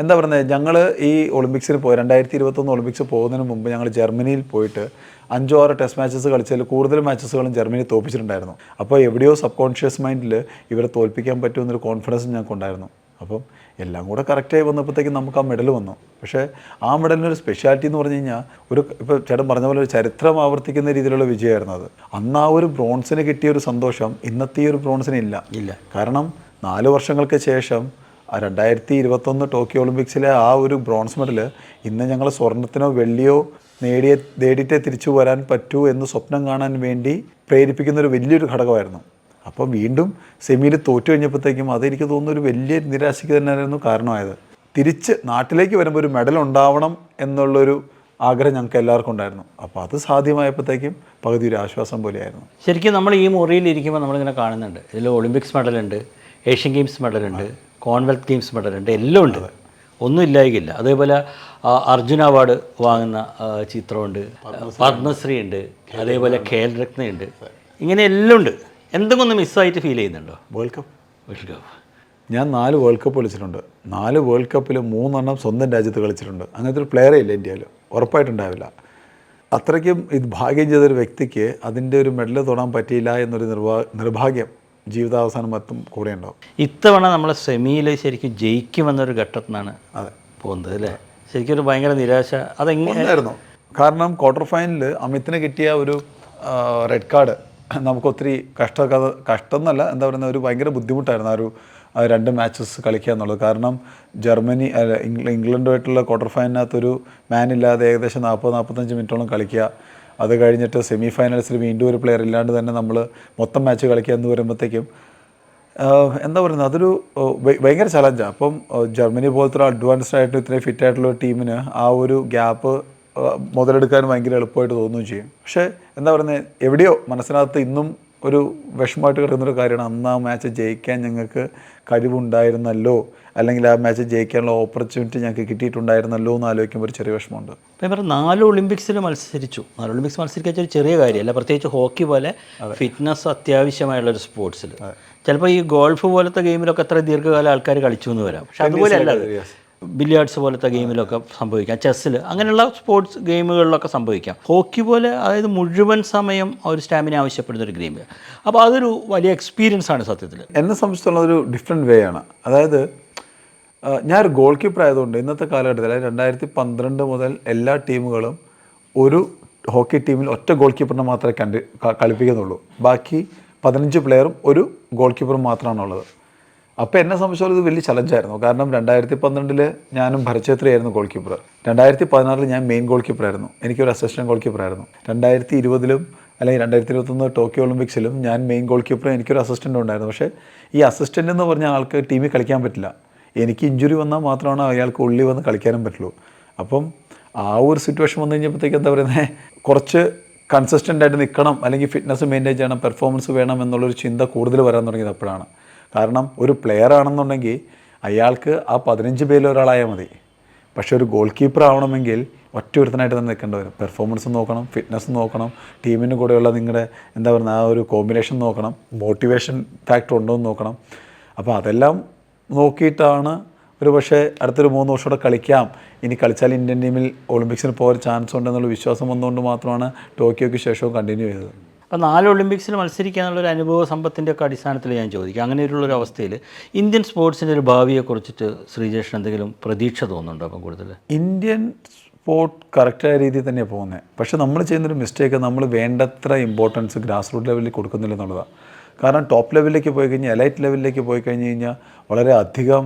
എന്താ പറയുന്നത് ഞങ്ങൾ ഈ ഒളിമ്പിക്സിന് പോയി രണ്ടായിരത്തി ഇരുപത്തൊന്ന് ഒളിമ്പിക്സ് പോകുന്നതിന് മുമ്പ് ഞങ്ങൾ ജർമ്മനിയിൽ പോയിട്ട് അഞ്ചോ ആറോ ടെസ്റ്റ് മാച്ചസ് കളിച്ചതിൽ കൂടുതൽ മാച്ചസുകളും ജർമ്മനി തോൽപ്പിച്ചിട്ടുണ്ടായിരുന്നു. അപ്പോൾ എവിടെയോ സബ് കോൺഷ്യസ് മൈൻഡിൽ ഇവരെ തോൽപ്പിക്കാൻ പറ്റുമെന്നൊരു കോൺഫിഡൻസ് ഞങ്ങൾക്ക് ഉണ്ടായിരുന്നു. അപ്പം എല്ലാം കൂടെ കറക്റ്റായി വന്നപ്പോഴത്തേക്കും നമുക്ക് ആ മെഡൽ വന്നു. പക്ഷേ ആ മെഡലിനൊരു സ്പെഷ്യാലിറ്റി എന്ന് പറഞ്ഞു കഴിഞ്ഞാൽ ഒരു ഇപ്പോൾ ചേട്ടൻ പറഞ്ഞ പോലെ ഒരു ചരിത്രം ആവർത്തിക്കുന്ന രീതിയിലുള്ള വിജയമായിരുന്നു അത്. അന്ന് ആ ഒരു ബ്രോൺസിന് കിട്ടിയ ഒരു സന്തോഷം ഇന്നത്തെ ഈ ഒരു ബ്രോൺസിന് ഇല്ല. ഇല്ല. കാരണം നാല് വർഷങ്ങൾക്ക് ശേഷം രണ്ടായിരത്തി ഇരുപത്തൊന്ന് ടോക്കിയോ ഒളിമ്പിക്സിലെ ആ ഒരു ബ്രോൺസ് മെഡൽ ഇന്ന് ഞങ്ങൾ സ്വർണത്തിനോ വെള്ളിയോ നേടിയ നേടിയിട്ടേ തിരിച്ചു വരാൻ പറ്റൂ എന്ന് സ്വപ്നം കാണാൻ വേണ്ടി പ്രേരിപ്പിക്കുന്ന ഒരു വലിയൊരു ഘടകമായിരുന്നു. അപ്പോൾ വീണ്ടും സെമിയിൽ തോറ്റു കഴിഞ്ഞപ്പോഴത്തേക്കും അതെനിക്ക് തോന്നുന്ന ഒരു വലിയ നിരാശയ്ക്ക് തന്നെയായിരുന്നു കാരണമായത്. തിരിച്ച് നാട്ടിലേക്ക് വരുമ്പോൾ ഒരു മെഡൽ ഉണ്ടാവണം എന്നുള്ളൊരു ആഗ്രഹം ഞങ്ങൾക്ക് എല്ലാവർക്കും ഉണ്ടായിരുന്നു. അപ്പോൾ അത് സാധ്യമായപ്പോഴത്തേക്കും പകുതി ഒരു ആശ്വാസം പോലെയായിരുന്നു. ശരിക്കും നമ്മൾ ഈ മുറിയിൽ ഇരിക്കുമ്പോൾ നമ്മളിങ്ങനെ കാണുന്നുണ്ട്. ഇതിൽ ഒളിമ്പിക്സ് മെഡലുണ്ട് ഏഷ്യൻ ഗെയിംസ് മെഡലുണ്ട് കോൺവെൽത്ത് ഗെയിംസ് മെഡലുണ്ട് എല്ലാം ഉണ്ട്. ഒന്നും അതേപോലെ അർജുന അവാർഡ് വാങ്ങുന്ന ചിത്രമുണ്ട്. പത്മശ്രീ ഉണ്ട്. അതേപോലെ ഖേൽ രത്നയുണ്ട് ഇങ്ങനെ എല്ലാം ഉണ്ട്. എന്തെങ്കിലും മിസ്സായിട്ട് ഫീൽ ചെയ്യുന്നുണ്ടോ? World cup. World cup. ഞാൻ നാല് വേൾഡ് കപ്പ് കളിച്ചിട്ടുണ്ട്. നാല് വേൾഡ് കപ്പിൽ മൂന്നെണ്ണം സ്വന്തം രാജ്യത്ത് കളിച്ചിട്ടുണ്ട്. അങ്ങനത്തെ ഒരു പ്ലെയറേ ഇല്ല ഇന്ത്യയിൽ. ഉറപ്പായിട്ടുണ്ടാവില്ല. അത്രയ്ക്കും ഇത് ഭാഗ്യം ചെയ്തൊരു വ്യക്തിക്ക് അതിന്റെ ഒരു മെഡൽ തൊടാൻ പറ്റിയില്ല എന്നൊരു നിർഭാ നിർഭാഗ്യം ജീവിതാവസാനം മൊത്തം കൂടെ ഉണ്ടാവും. ഇത്തവണ നമ്മൾ സെമിയിൽ ശരിക്കും ജയിക്കുമെന്നൊരു ഘട്ടത്തിനാണ് അതെ. പോകുന്നത് അല്ലേ? ശരിക്കും ഒരു ഭയങ്കര നിരാശ. അതെങ്ങനെയായിരുന്നു കാരണം ക്വാർട്ടർ ഫൈനലിൽ അമിത്തിന് കിട്ടിയ ഒരു റെഡ് കാർഡ് നമുക്ക് ഒത്തിരി കഷ്ട കഷ്ടം എന്നല്ല എന്താ പറയുന്നത് ഒരു ഭയങ്കര ബുദ്ധിമുട്ടായിരുന്നു ആ ഒരു രണ്ട് മാച്ചസ് കളിക്കുക എന്നുള്ളത്. കാരണം ജർമ്മനി ഇംഗ്ലണ്ടുമായിട്ടുള്ള ക്വാർട്ടർ ഫൈനലിനകത്തൊരു മാൻ ഇല്ലാതെ ഏകദേശം നാൽപ്പത് നാൽപ്പത്തഞ്ച് മിനിറ്റോളം കളിക്കുക. അത് കഴിഞ്ഞിട്ട് സെമി ഫൈനൽസിൽ വീണ്ടും ഒരു പ്ലെയർ ഇല്ലാണ്ട് തന്നെ നമ്മൾ മൊത്തം മാച്ച് കളിക്കുക എന്ന് വരുമ്പോഴത്തേക്കും എന്താ പറയുന്നത്? അതൊരു ഭയങ്കര ചലഞ്ചാണ് അപ്പം ജർമ്മനി പോലത്തെ അഡ്വാൻസ്ഡ് ആയിട്ട് ഇത്രയും ഫിറ്റ് ആയിട്ടുള്ള ടീമിന് ആ ഒരു ഗ്യാപ്പ് മുതലെടുക്കാൻ ഭയങ്കര എളുപ്പമായിട്ട് തോന്നുകയും ചെയ്യും. പക്ഷേ എന്താ പറയുന്നത് എവിടെയോ മനസ്സിനകത്ത് ഇന്നും ഒരു വിഷമമായിട്ട് കിടക്കുന്നൊരു കാര്യമാണ് അന്ന് ആ മാച്ച് ജയിക്കാൻ ഞങ്ങൾക്ക് കഴിവുണ്ടായിരുന്നല്ലോ. അല്ലെങ്കിൽ ആ മാച്ച് ജയിക്കാനുള്ള ഓപ്പർച്യൂണിറ്റി ഞങ്ങൾക്ക് കിട്ടിയിട്ടുണ്ടായിരുന്നല്ലോ എന്ന് ആലോചിക്കുമ്പോൾ ഒരു ചെറിയ വിഷമമുണ്ട്. ഞാൻ പറഞ്ഞു നാല് ഒളിമ്പിക്സിൽ മത്സരിച്ചു. നാല് ഒളിമ്പിക്സ് മത്സരിക്കാൻ ഒരു ചെറിയ കാര്യമല്ല. പ്രത്യേകിച്ച് ഹോക്കി പോലെ ഫിറ്റ്നസ് അത്യാവശ്യമായുള്ള ഒരു സ്പോർട്സിൽ ചിലപ്പോൾ ഈ ഗോൾഫ് പോലത്തെ ഗെയിമിലൊക്കെ എത്ര ദീർഘകാലം ആൾക്കാർ കളിച്ചു എന്ന് വരാം. പക്ഷെ അതുപോലെ അല്ല അത്. ബില്ലിയാർഡ്സ് പോലത്തെ ഗെയിമിലൊക്കെ സംഭവിക്കാം. ചെസ്സിൽ അങ്ങനെയുള്ള സ്പോർട്സ് ഗെയിമുകളിലൊക്കെ സംഭവിക്കാം. ഹോക്കി പോലെ അതായത് മുഴുവൻ സമയം ഒരു സ്റ്റാമിന ആവശ്യപ്പെടുന്ന ഒരു ഗെയിം. അപ്പോൾ അതൊരു വലിയ എക്സ്പീരിയൻസ് ആണ് സത്യത്തിൽ എന്നെ സംബന്ധിച്ചുള്ള ഒരു ഡിഫറെന്റ് വേ ആണ്. അതായത് ഞാനൊരു ഗോൾ കീപ്പർ ആയതുകൊണ്ട് ഇന്നത്തെ കാലഘട്ടത്തിൽ അതായത് രണ്ടായിരത്തി പന്ത്രണ്ട് മുതൽ എല്ലാ ടീമുകളും ഒരു ഹോക്കി ടീമിൽ ഒറ്റ ഗോൾ കീപ്പറിനെ മാത്രമേ കണ്ട് കളിപ്പിക്കുന്നുള്ളൂ. ബാക്കി പതിനഞ്ച് പ്ലെയറും ഒരു ഗോൾ കീപ്പറും മാത്രമാണുള്ളത്. അപ്പോൾ എന്നെ സംബന്ധിച്ചോളം ഇത് വലിയ ചലഞ്ചായിരുന്നു കാരണം രണ്ടായിരത്തി പന്ത്രണ്ടിൽ ഞാനും ഭരചേത്രിയായിരുന്നു ഗോൾ കീപ്പർ രണ്ടായിരത്തി പതിനാറിൽ ഞാൻ മെയിൻ ഗോൾ കീപ്പറായിരുന്നു എനിക്കൊരു അസിസ്റ്റന്റ് ഗോൾ കീപ്പറായിരുന്നു രണ്ടായിരത്തി ഇരുപതിലും അല്ലെങ്കിൽ രണ്ടായിരത്തി ഇരുപത്തൊന്ന് ടോക്കിയോ ഒളിമ്പിക്സിലും ഞാൻ മെയിൻ ഗോൾ കീപ്പറും എനിക്കൊരു അസിസ്റ്റന്റ് ഉണ്ടായിരുന്നു. പക്ഷേ ഈ അസിസ്റ്റന്റ് എന്ന് പറഞ്ഞ ആൾക്ക് ടീമിൽ കളിക്കാൻ പറ്റില്ല. എനിക്ക് ഇഞ്ചുറി വന്നാൽ മാത്രമാണ് അയാൾക്ക് ഉള്ളി വന്ന് കളിക്കാനും പറ്റുള്ളൂ. അപ്പം ആ ഒരു സിറ്റുവേഷൻ വന്നു കഴിഞ്ഞപ്പോഴത്തേക്ക് എന്താ പറയുന്നത് കുറച്ച് കൺസിസ്റ്റന്റ് ആയിട്ട് നിൽക്കണം അല്ലെങ്കിൽ ഫിറ്റ്നസ് മെയിന്റെയിൻ ചെയ്യണം പെർഫോമൻസ് വേണം എന്നുള്ളൊരു ചിന്ത കൂടുതൽ വരാൻ തുടങ്ങിയത് അപ്പോഴാണ്. കാരണം ഒരു പ്ലെയർ ആണെന്നുണ്ടെങ്കിൽ അയാൾക്ക് ആ പതിനഞ്ച് പേരിൽ ഒരാളായാൽ മതി. പക്ഷേ ഒരു ഗോൾ കീപ്പർ ആവണമെങ്കിൽ ഒറ്റ ഒരുത്തനായിട്ട് തന്നെ നിൽക്കേണ്ടി വരും. പെർഫോമൻസ് നോക്കണം ഫിറ്റ്നസ് നോക്കണം ടീമിന്റെ കൂടെയുള്ള നിങ്ങളുടെ എന്താ പറയുക ആ ഒരു കോമ്പിനേഷൻ നോക്കണം മോട്ടിവേഷൻ ഫാക്ടർ ഉണ്ടോ എന്ന് നോക്കണം. അപ്പോൾ അതെല്ലാം നോക്കിയിട്ടാണ് ഒരു പക്ഷേ അടുത്തൊരു മൂന്ന് വർഷം കൂടെ കളിക്കാം. ഇനി കളിച്ചാൽ ഇന്ത്യൻ ടീമിൽ ഒളിമ്പിക്സിന് പോകാൻ ചാൻസ് ഉണ്ടെന്നുള്ള വിശ്വാസം വന്നുകൊണ്ട് മാത്രമാണ് ടോക്കിയോയ്ക്ക് ശേഷവും കണ്ടിന്യൂ ചെയ്തത്. അപ്പോൾ നാല് ഒളിമ്പിക്സിൽ മത്സരിക്കാനുള്ള ഒരു അനുഭവ സമ്പത്തിന്റെ ഒക്കെ അടിസ്ഥാനത്തിൽ ഞാൻ ചോദിക്കാം. അങ്ങനെയുള്ളൊരു അവസ്ഥയിൽ ഇന്ത്യൻ സ്പോർട്സിന്റെ ഒരു ഭാവിയെക്കുറിച്ചിട്ട് ശ്രീജേഷൻ എന്തെങ്കിലും പ്രതീക്ഷ തോന്നുന്നുണ്ടോ അപ്പം കൂടുതൽ? ഇന്ത്യൻ സ്പോർട്ട് കറക്റ്റായ രീതിയിൽ തന്നെയാണ് പോകുന്നത് പക്ഷേ നമ്മൾ ചെയ്യുന്നൊരു മിസ്റ്റേക്ക് നമ്മൾ വേണ്ടത്ര ഇമ്പോർട്ടൻസ് ഗ്രാസ് റൂട്ട് ലെവലിൽ കൊടുക്കുന്നില്ല എന്നുള്ളതാണ് കാരണം ടോപ്പ് ലെവലിലേക്ക് പോയി കഴിഞ്ഞാൽ എലൈറ്റ് ലെവലിലേക്ക് പോയി കഴിഞ്ഞ് കഴിഞ്ഞാൽ വളരെ അധികം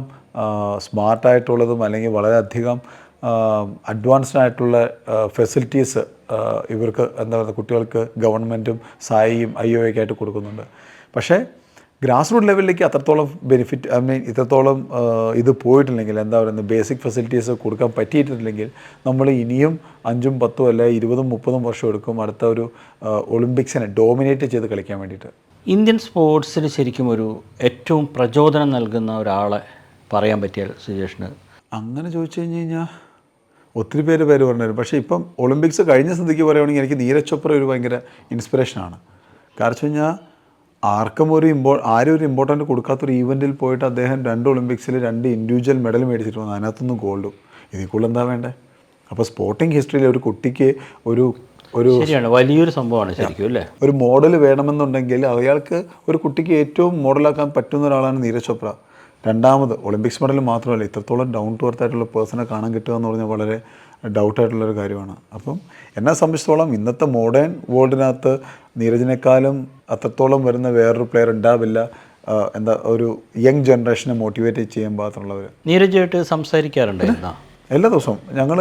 സ്മാർട്ടായിട്ടുള്ളതും അല്ലെങ്കിൽ വളരെയധികം അഡ്വാൻസ്ഡ് ആയിട്ടുള്ള ഫെസിലിറ്റീസ് ഇവർക്ക് എന്താ പറയുക കുട്ടികൾക്ക് ഗവൺമെന്റും സായിയും ഐ ഒ ഒക്കെ ആയിട്ട് കൊടുക്കുന്നുണ്ട്. പക്ഷേ ഗ്രാസ് റൂട്ട് ലെവലിലേക്ക് അത്രത്തോളം ബെനിഫിറ്റ് ഐ മീൻ ഇത്രത്തോളം ഇത് പോയിട്ടില്ലെങ്കിൽ എന്താ പറയുന്നത് ബേസിക് ഫെസിലിറ്റീസ് കൊടുക്കാൻ പറ്റിയിട്ടില്ലെങ്കിൽ നമ്മൾ ഇനിയും അഞ്ചും പത്തും അല്ല ഇരുപതും മുപ്പതും വർഷം എടുക്കും അടുത്ത ഒരു ഒളിമ്പിക്സിനെ ഡോമിനേറ്റ് ചെയ്ത് കളിക്കാൻ വേണ്ടിയിട്ട്. ഇന്ത്യൻ സ്പോർട്സിന് ശരിക്കും ഒരു ഏറ്റവും പ്രചോദനം നൽകുന്ന ഒരാളെ പറയാൻ പറ്റിയാൽ ശ്രീജേഷന് അങ്ങനെ ചോദിച്ചു കഴിഞ്ഞ് കഴിഞ്ഞാൽ ഒത്തിരി പേര് പേര് പറഞ്ഞുതരും പക്ഷേ ഇപ്പം ഒളിമ്പിക്സ് കഴിഞ്ഞ സ്ഥിതിക്ക് പറയുകയാണെങ്കിൽ എനിക്ക് നീരജ് ചോപ്ര ഒരു ഭയങ്കര ഇൻസ്പിറേഷനാണ് കാരണം വെച്ച് കഴിഞ്ഞാൽ ആർക്കും ഒരു ഇമ്പോ ആരും ഒരു ഇമ്പോർട്ടന്റ് കൊടുക്കാത്തൊരു ഈവന്റിൽ പോയിട്ട് അദ്ദേഹം രണ്ട് ഒളിമ്പിക്സിൽ രണ്ട് ഇൻഡിവിജ്വൽ മെഡൽ മേടിച്ചിട്ട് വന്നു. അതിനകത്തൊന്നും ഗോൾഡും ഇതിൽ കൂടുതൽ എന്താ വേണ്ടേ? അപ്പോൾ സ്പോർട്ടിംഗ് ഹിസ്റ്ററിയിൽ ഒരു കുട്ടിക്ക് ഒരു ഒരു ശരിയാണ്. വലിയൊരു സംഭവമാണ് ശരിക്കും അല്ലേ? ഒരു മോഡൽ വേണമെന്നുണ്ടെങ്കിൽ അയാൾക്ക് ഒരു കുട്ടിക്ക് ഏറ്റവും മോഡലാക്കാൻ പറ്റുന്ന ഒരാളാണ് നീരജ് ചോപ്ര. രണ്ടാമത് ഒളിമ്പിക്സ് മെഡൽ മാത്രമല്ല ഇത്രത്തോളം ഡൗൺ ടു എർത്ത് ആയിട്ടുള്ള പേഴ്സണെ കാണാൻ കിട്ടുക എന്ന് പറഞ്ഞാൽ വളരെ ഡൗട്ടായിട്ടുള്ളൊരു കാര്യമാണ്. അപ്പം എന്നെ സംബന്ധിച്ചിടത്തോളം ഇന്നത്തെ മോഡേൺ വേൾഡിനകത്ത് നീരജിനേക്കാളും അത്രത്തോളം വരുന്ന വേറൊരു പ്ലെയർ ഉണ്ടാവില്ല. എന്താ ഒരു യങ് ജനറേഷനെ മോട്ടിവേറ്റ് ചെയ്യാൻ പാകത്തിനുള്ളവർ നീരജായിട്ട് സംസാരിക്കാറുണ്ടായിരുന്നോ എല്ലാ ദിവസവും. ഞങ്ങൾ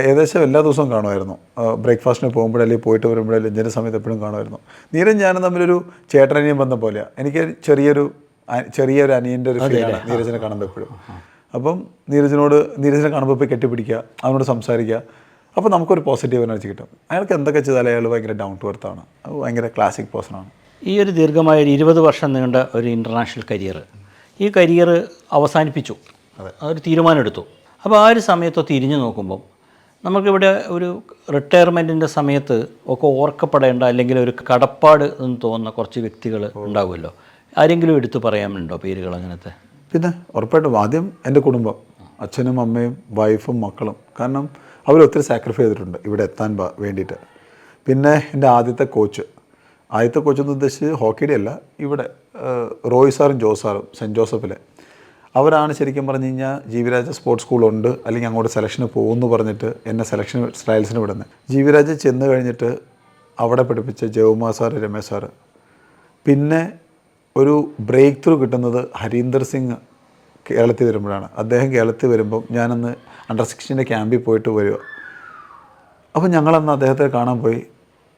ഏകദേശം എല്ലാ ദിവസവും കാണുമായിരുന്നു. ബ്രേക്ക്ഫാസ്റ്റിന് പോകുമ്പോഴേ അല്ലെങ്കിൽ പോയിട്ട് വരുമ്പോഴേ ലഞ്ചിന്റെ സമയത്ത് എപ്പോഴും കാണുമായിരുന്നു. നീരജ് ഞാനും തമ്മിലൊരു ചേട്ടനെയും ബന്ധം പോലെയാണ് എനിക്ക് ചെറിയൊരു ചെറിയൊരു അനിയന്റെ ഒരു ഫീലാണ് നീരജനെ കാണുമ്പോൾ എപ്പോഴും. അപ്പം നീരജിനോട് നീരജിനെ കാണുമ്പോൾ പോയി കെട്ടിപ്പിടിക്കുക അവനോട് സംസാരിക്കുക. അപ്പോൾ നമുക്കൊരു പോസിറ്റീവ് എനർജി കിട്ടും. അയാൾക്ക് എന്തൊക്കെ ചെയ്താലും അയാൾ ഭയങ്കര ഡൗൺ ടു എർത്താണ് ഭയങ്കര ക്ലാസിക് പേഴ്സണാണ് ഈ ഒരു ദീർഘമായ ഒരു ഇരുപത് വർഷം നീണ്ട ഒരു ഇന്റർനാഷണൽ കരിയർ ഈ കരിയർ അവസാനിപ്പിച്ചു. അതൊരു തീരുമാനമെടുത്തു. അപ്പോൾ ആ ഒരു സമയത്ത് തിരിഞ്ഞു നോക്കുമ്പം നമുക്കിവിടെ ഒരു റിട്ടയർമെന്റിന്റെ സമയത്ത് ഒക്കെ ഓർക്കപ്പെടേണ്ട അല്ലെങ്കിൽ ഒരു കടപ്പാട് എന്ന് തോന്നുന്ന കുറച്ച് വ്യക്തികൾ ഉണ്ടാവുമല്ലോ. ആരെങ്കിലും എടുത്തു പറയാനുണ്ടോ പേരുകൾ അങ്ങനത്തെ? പിന്നെ ഉറപ്പായിട്ടും ആദ്യം എന്റെ കുടുംബം അച്ഛനും അമ്മയും വൈഫും മക്കളും. കാരണം അവരൊത്തിരി സാക്രിഫൈ ചെയ്തിട്ടുണ്ട് ഇവിടെ എത്താൻ വേണ്ടിയിട്ട്. പിന്നെ എന്റെ ആദ്യത്തെ കോച്ച് ആദ്യത്തെ കോച്ച് എന്ന് ഉദ്ദേശിച്ച് ഹോക്കിയുടെ അല്ല ഇവിടെ റോയ് സാറും ജോസ് സാറും സെന്റ് ജോസഫിലെ. അവരാണ് ശരിക്കും പറഞ്ഞു കഴിഞ്ഞാൽ ജീവിരാജ സ്പോർട്സ് സ്കൂളുണ്ട് അല്ലെങ്കിൽ അങ്ങോട്ട് സെലക്ഷന് പോകുമെന്ന് പറഞ്ഞിട്ട് എന്നെ സെലക്ഷൻ ട്രയൽസിന് വിടുന്നത് ജീവിരാജ ചെന്ന് കഴിഞ്ഞിട്ട് അവിടെ പഠിപ്പിച്ച ജയകുമാർ സാറ് രമേശ് സാറ്. പിന്നെ ഒരു ബ്രേക്ക് ത്രൂ കിട്ടുന്നത് ഹരീന്ദർ സിംഗ് കേരളത്തിൽ വരുമ്പോഴാണ്. അദ്ദേഹം കേരളത്തിൽ വരുമ്പം ഞാനന്ന് അണ്ടർ സിക്സ്റ്റീന്റെ ക്യാമ്പിൽ പോയിട്ട് വരിക. അപ്പോൾ ഞങ്ങളന്ന് അദ്ദേഹത്തെ കാണാൻ പോയി.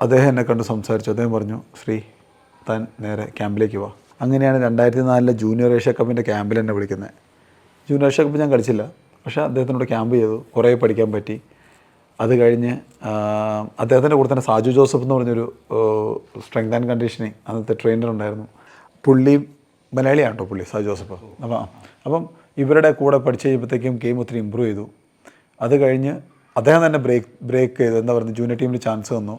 അദ്ദേഹം എന്നെ കണ്ട് സംസാരിച്ചു. അദ്ദേഹം പറഞ്ഞു ശ്രീ താൻ നേരെ ക്യാമ്പിലേക്ക് വാ. അങ്ങനെയാണ് രണ്ടായിരത്തി നാലിലെ ജൂനിയർ ഏഷ്യ കപ്പിന്റെ ക്യാമ്പിൽ എന്നെ വിളിക്കുന്നത്. ജൂനിയർ ഏഷ്യ കപ്പ് ഞാൻ കളിച്ചില്ല. പക്ഷേ അദ്ദേഹത്തിനോട് ക്യാമ്പ് ചെയ്തു. കുറേ പഠിക്കാൻ പറ്റി. അത് കഴിഞ്ഞ് അദ്ദേഹത്തിന്റെ കൂടെ തന്നെ സാജു ജോസഫ് എന്ന് പറഞ്ഞൊരു സ്ട്രെങ്ത് ആൻഡ് കണ്ടീഷനിങ് അന്നത്തെ ട്രെയിനർ ഉണ്ടായിരുന്നു. പുള്ളി മലയാളിയാണ് കേട്ടോ പുള്ളി സാ ജോസഫ്. അപ്പം അപ്പം ഇവരുടെ കൂടെ പഠിച്ച് കഴിയുമ്പോഴത്തേക്കും ഗെയിം ഒത്തിരി ഇമ്പ്രൂവ് ചെയ്തു. അത് കഴിഞ്ഞ് അദ്ദേഹം തന്നെ ബ്രേക്ക് ബ്രേക്ക് ചെയ്തു. എന്താ പറയുക ജൂനിയർ ടീമിൽ ചാൻസ് തന്നു.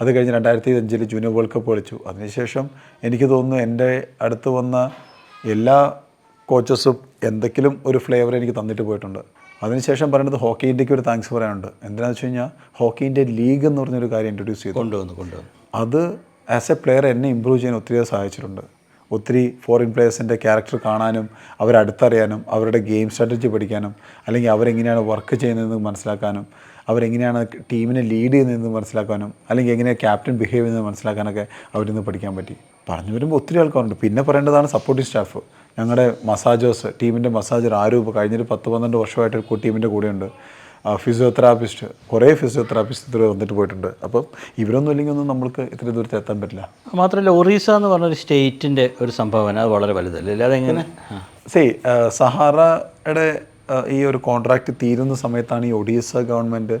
അത് കഴിഞ്ഞ് രണ്ടായിരത്തി അഞ്ചിൽ ജൂനിയർ വേൾഡ് കപ്പ് കളിച്ചു. അതിനുശേഷം എനിക്ക് തോന്നുന്നു എന്റെ അടുത്ത് വന്ന എല്ലാ കോച്ചസും എന്തെങ്കിലും ഒരു ഫ്ലേവർ എനിക്ക് തന്നിട്ട് പോയിട്ടുണ്ട്. അതിനുശേഷം പറയുന്നത് ഹോക്കി ഇന്ത്യയ്ക്ക് ഒരു താങ്ക്സ് പറയാനുണ്ട്. എന്തിനാണെന്ന് വെച്ച് കഴിഞ്ഞാൽ ഹോക്കി ഇന്ത്യ ലീഗ് എന്ന് പറഞ്ഞൊരു കാര്യം ഇൻട്രൊഡ്യൂസ് ചെയ്തു. കൊണ്ടുവന്നു കൊണ്ടുവന്നു. അത് ആസ് എ പ്ലെയർ എന്നെ ഇമ്പ്രൂവ് ചെയ്യാൻ ഒത്തിരി സഹായിച്ചിട്ടുണ്ട്. ഒത്തിരി ഫോറിൻ പ്ലേയേഴ്സിന്റെ ക്യാരക്ടർ കാണാനും അവരെ അടുത്തറിയാനും അവരുടെ ഗെയിം സ്ട്രാറ്റജി പഠിക്കാനും അല്ലെങ്കിൽ അവരെങ്ങനെയാണ് വർക്ക് ചെയ്യുന്നതെന്ന് മനസ്സിലാക്കാനും അവരെങ്ങനെയാണ് ടീമിനെ ലീഡ് ചെയ്യുന്നതെന്ന് മനസ്സിലാക്കാനും അല്ലെങ്കിൽ എങ്ങനെയാണ് ക്യാപ്റ്റൻ ബിഹേവ് ചെയ്യുന്നത് മനസ്സിലാക്കാനൊക്കെ അവരിൽ നിന്ന് പഠിക്കാൻ പറ്റി. പറഞ്ഞു വരുമ്പോൾ ഒത്തിരി ആൾക്കാരുണ്ട്. പിന്നെ പറയേണ്ടതാണ് സപ്പോർട്ടിംഗ് സ്റ്റാഫ് ഞങ്ങളുടെ മസാജേഴ്സ് ടീമിന്റെ മസാജർ ആരൂപ് കഴിഞ്ഞൊരു പത്ത് പന്ത്രണ്ട് വർഷമായിട്ട് ടീമിന്റെ കൂടെയുണ്ട്. ഫിസിയോതെറാപ്പിസ്റ്റ് കുറേ ഫിസിയോതെറാപ്പിസ്റ്റ് ഇത്ര വന്നിട്ട് പോയിട്ടുണ്ട്. അപ്പം ഇവരൊന്നും ഇല്ലെങ്കിൽ ഒന്നും നമ്മൾക്ക് ഇത്ര ദൂരത്ത് എത്താൻ പറ്റില്ല. മാത്രമല്ല ഒറീസ എന്ന് പറഞ്ഞ ഒരു സ്റ്റേറ്റിന്റെ ഒരു സംഭാവന അത് വളരെ വലുതല്ലേ? അല്ലാതെ എങ്ങനെ. സേ സഹാറയുടെ ഈ ഒരു കോൺട്രാക്റ്റ് തീരുന്ന സമയത്താണ് ഈ ഒഡീസ ഗവൺമെന്റ്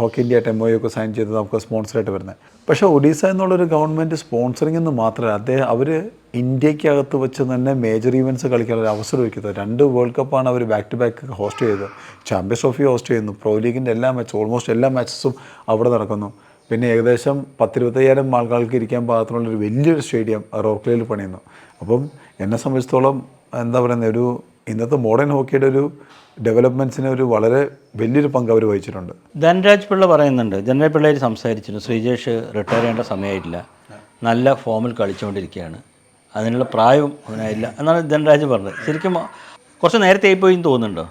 ഹോക്കി ഇന്ത്യ ഒക്കെ സൈൻ ചെയ്ത് നമുക്ക് സ്പോൺസറായിട്ട് വരുന്നത്. പക്ഷേ ഒഡീസ എന്നുള്ളൊരു ഗവൺമെന്റ് സ്പോൺസറിങ് എന്ന് മാത്രമല്ല അദ്ദേഹം അവർ ഇന്ത്യക്കകത്ത് വെച്ച് തന്നെ മേജർ ഈവന്റ്സ് കളിക്കാനുള്ള അവസരം ഒരുക്കുന്നത് രണ്ട് വേൾഡ് കപ്പാണ് അവർ ബാക്ക് ടു ബാക്ക് ഹോസ്റ്റ് ചെയ്തത്. ചാമ്പ്യൻസ് ട്രോഫി ഹോസ്റ്റ് ചെയ്യുന്നു. പ്രോ ലീഗിന്റെ എല്ലാ മാച്ച് ഓൾമോസ്റ്റ് എല്ലാ മാച്ചസും അവിടെ നടക്കുന്നു. പിന്നെ ഏകദേശം പത്തിരുപത്തയ്യായിരം ആൾക്കാർക്ക് ഇരിക്കാൻ പാകത്തിനുള്ളൊരു വലിയൊരു സ്റ്റേഡിയം റോക്ലയിൽ പണിയുന്നു. അപ്പം എന്നെ സംബന്ധിച്ചിടത്തോളം എന്താ പറയുന്നത് ഒരു ഇന്നത്തെ മോഡേൺ ഹോക്കിയുടെ ഒരു ഡെവലപ്മെന്റ്സിന് ഒരു വളരെ വലിയൊരു പങ്ക് അവർ വഹിച്ചിട്ടുണ്ട്. ധനരാജ് പിള്ള പറയുന്നുണ്ട് ധനരാജ് പിള്ളേർ സംസാരിച്ചിരുന്നു ശ്രീജേഷ് റിട്ടയർ ചെയ്യേണ്ട സമയമായിട്ടില്ല. നല്ല ഫോമിൽ കളിച്ചുകൊണ്ടിരിക്കുകയാണ്. അതിനുള്ള പ്രായവും അവനായില്ല എന്നാണ് ധനരാജ് പറഞ്ഞത്. ശരിക്കും കുറച്ച് നേരത്തെ ആയിപ്പോയി എന്ന് തോന്നുന്നുണ്ടോ?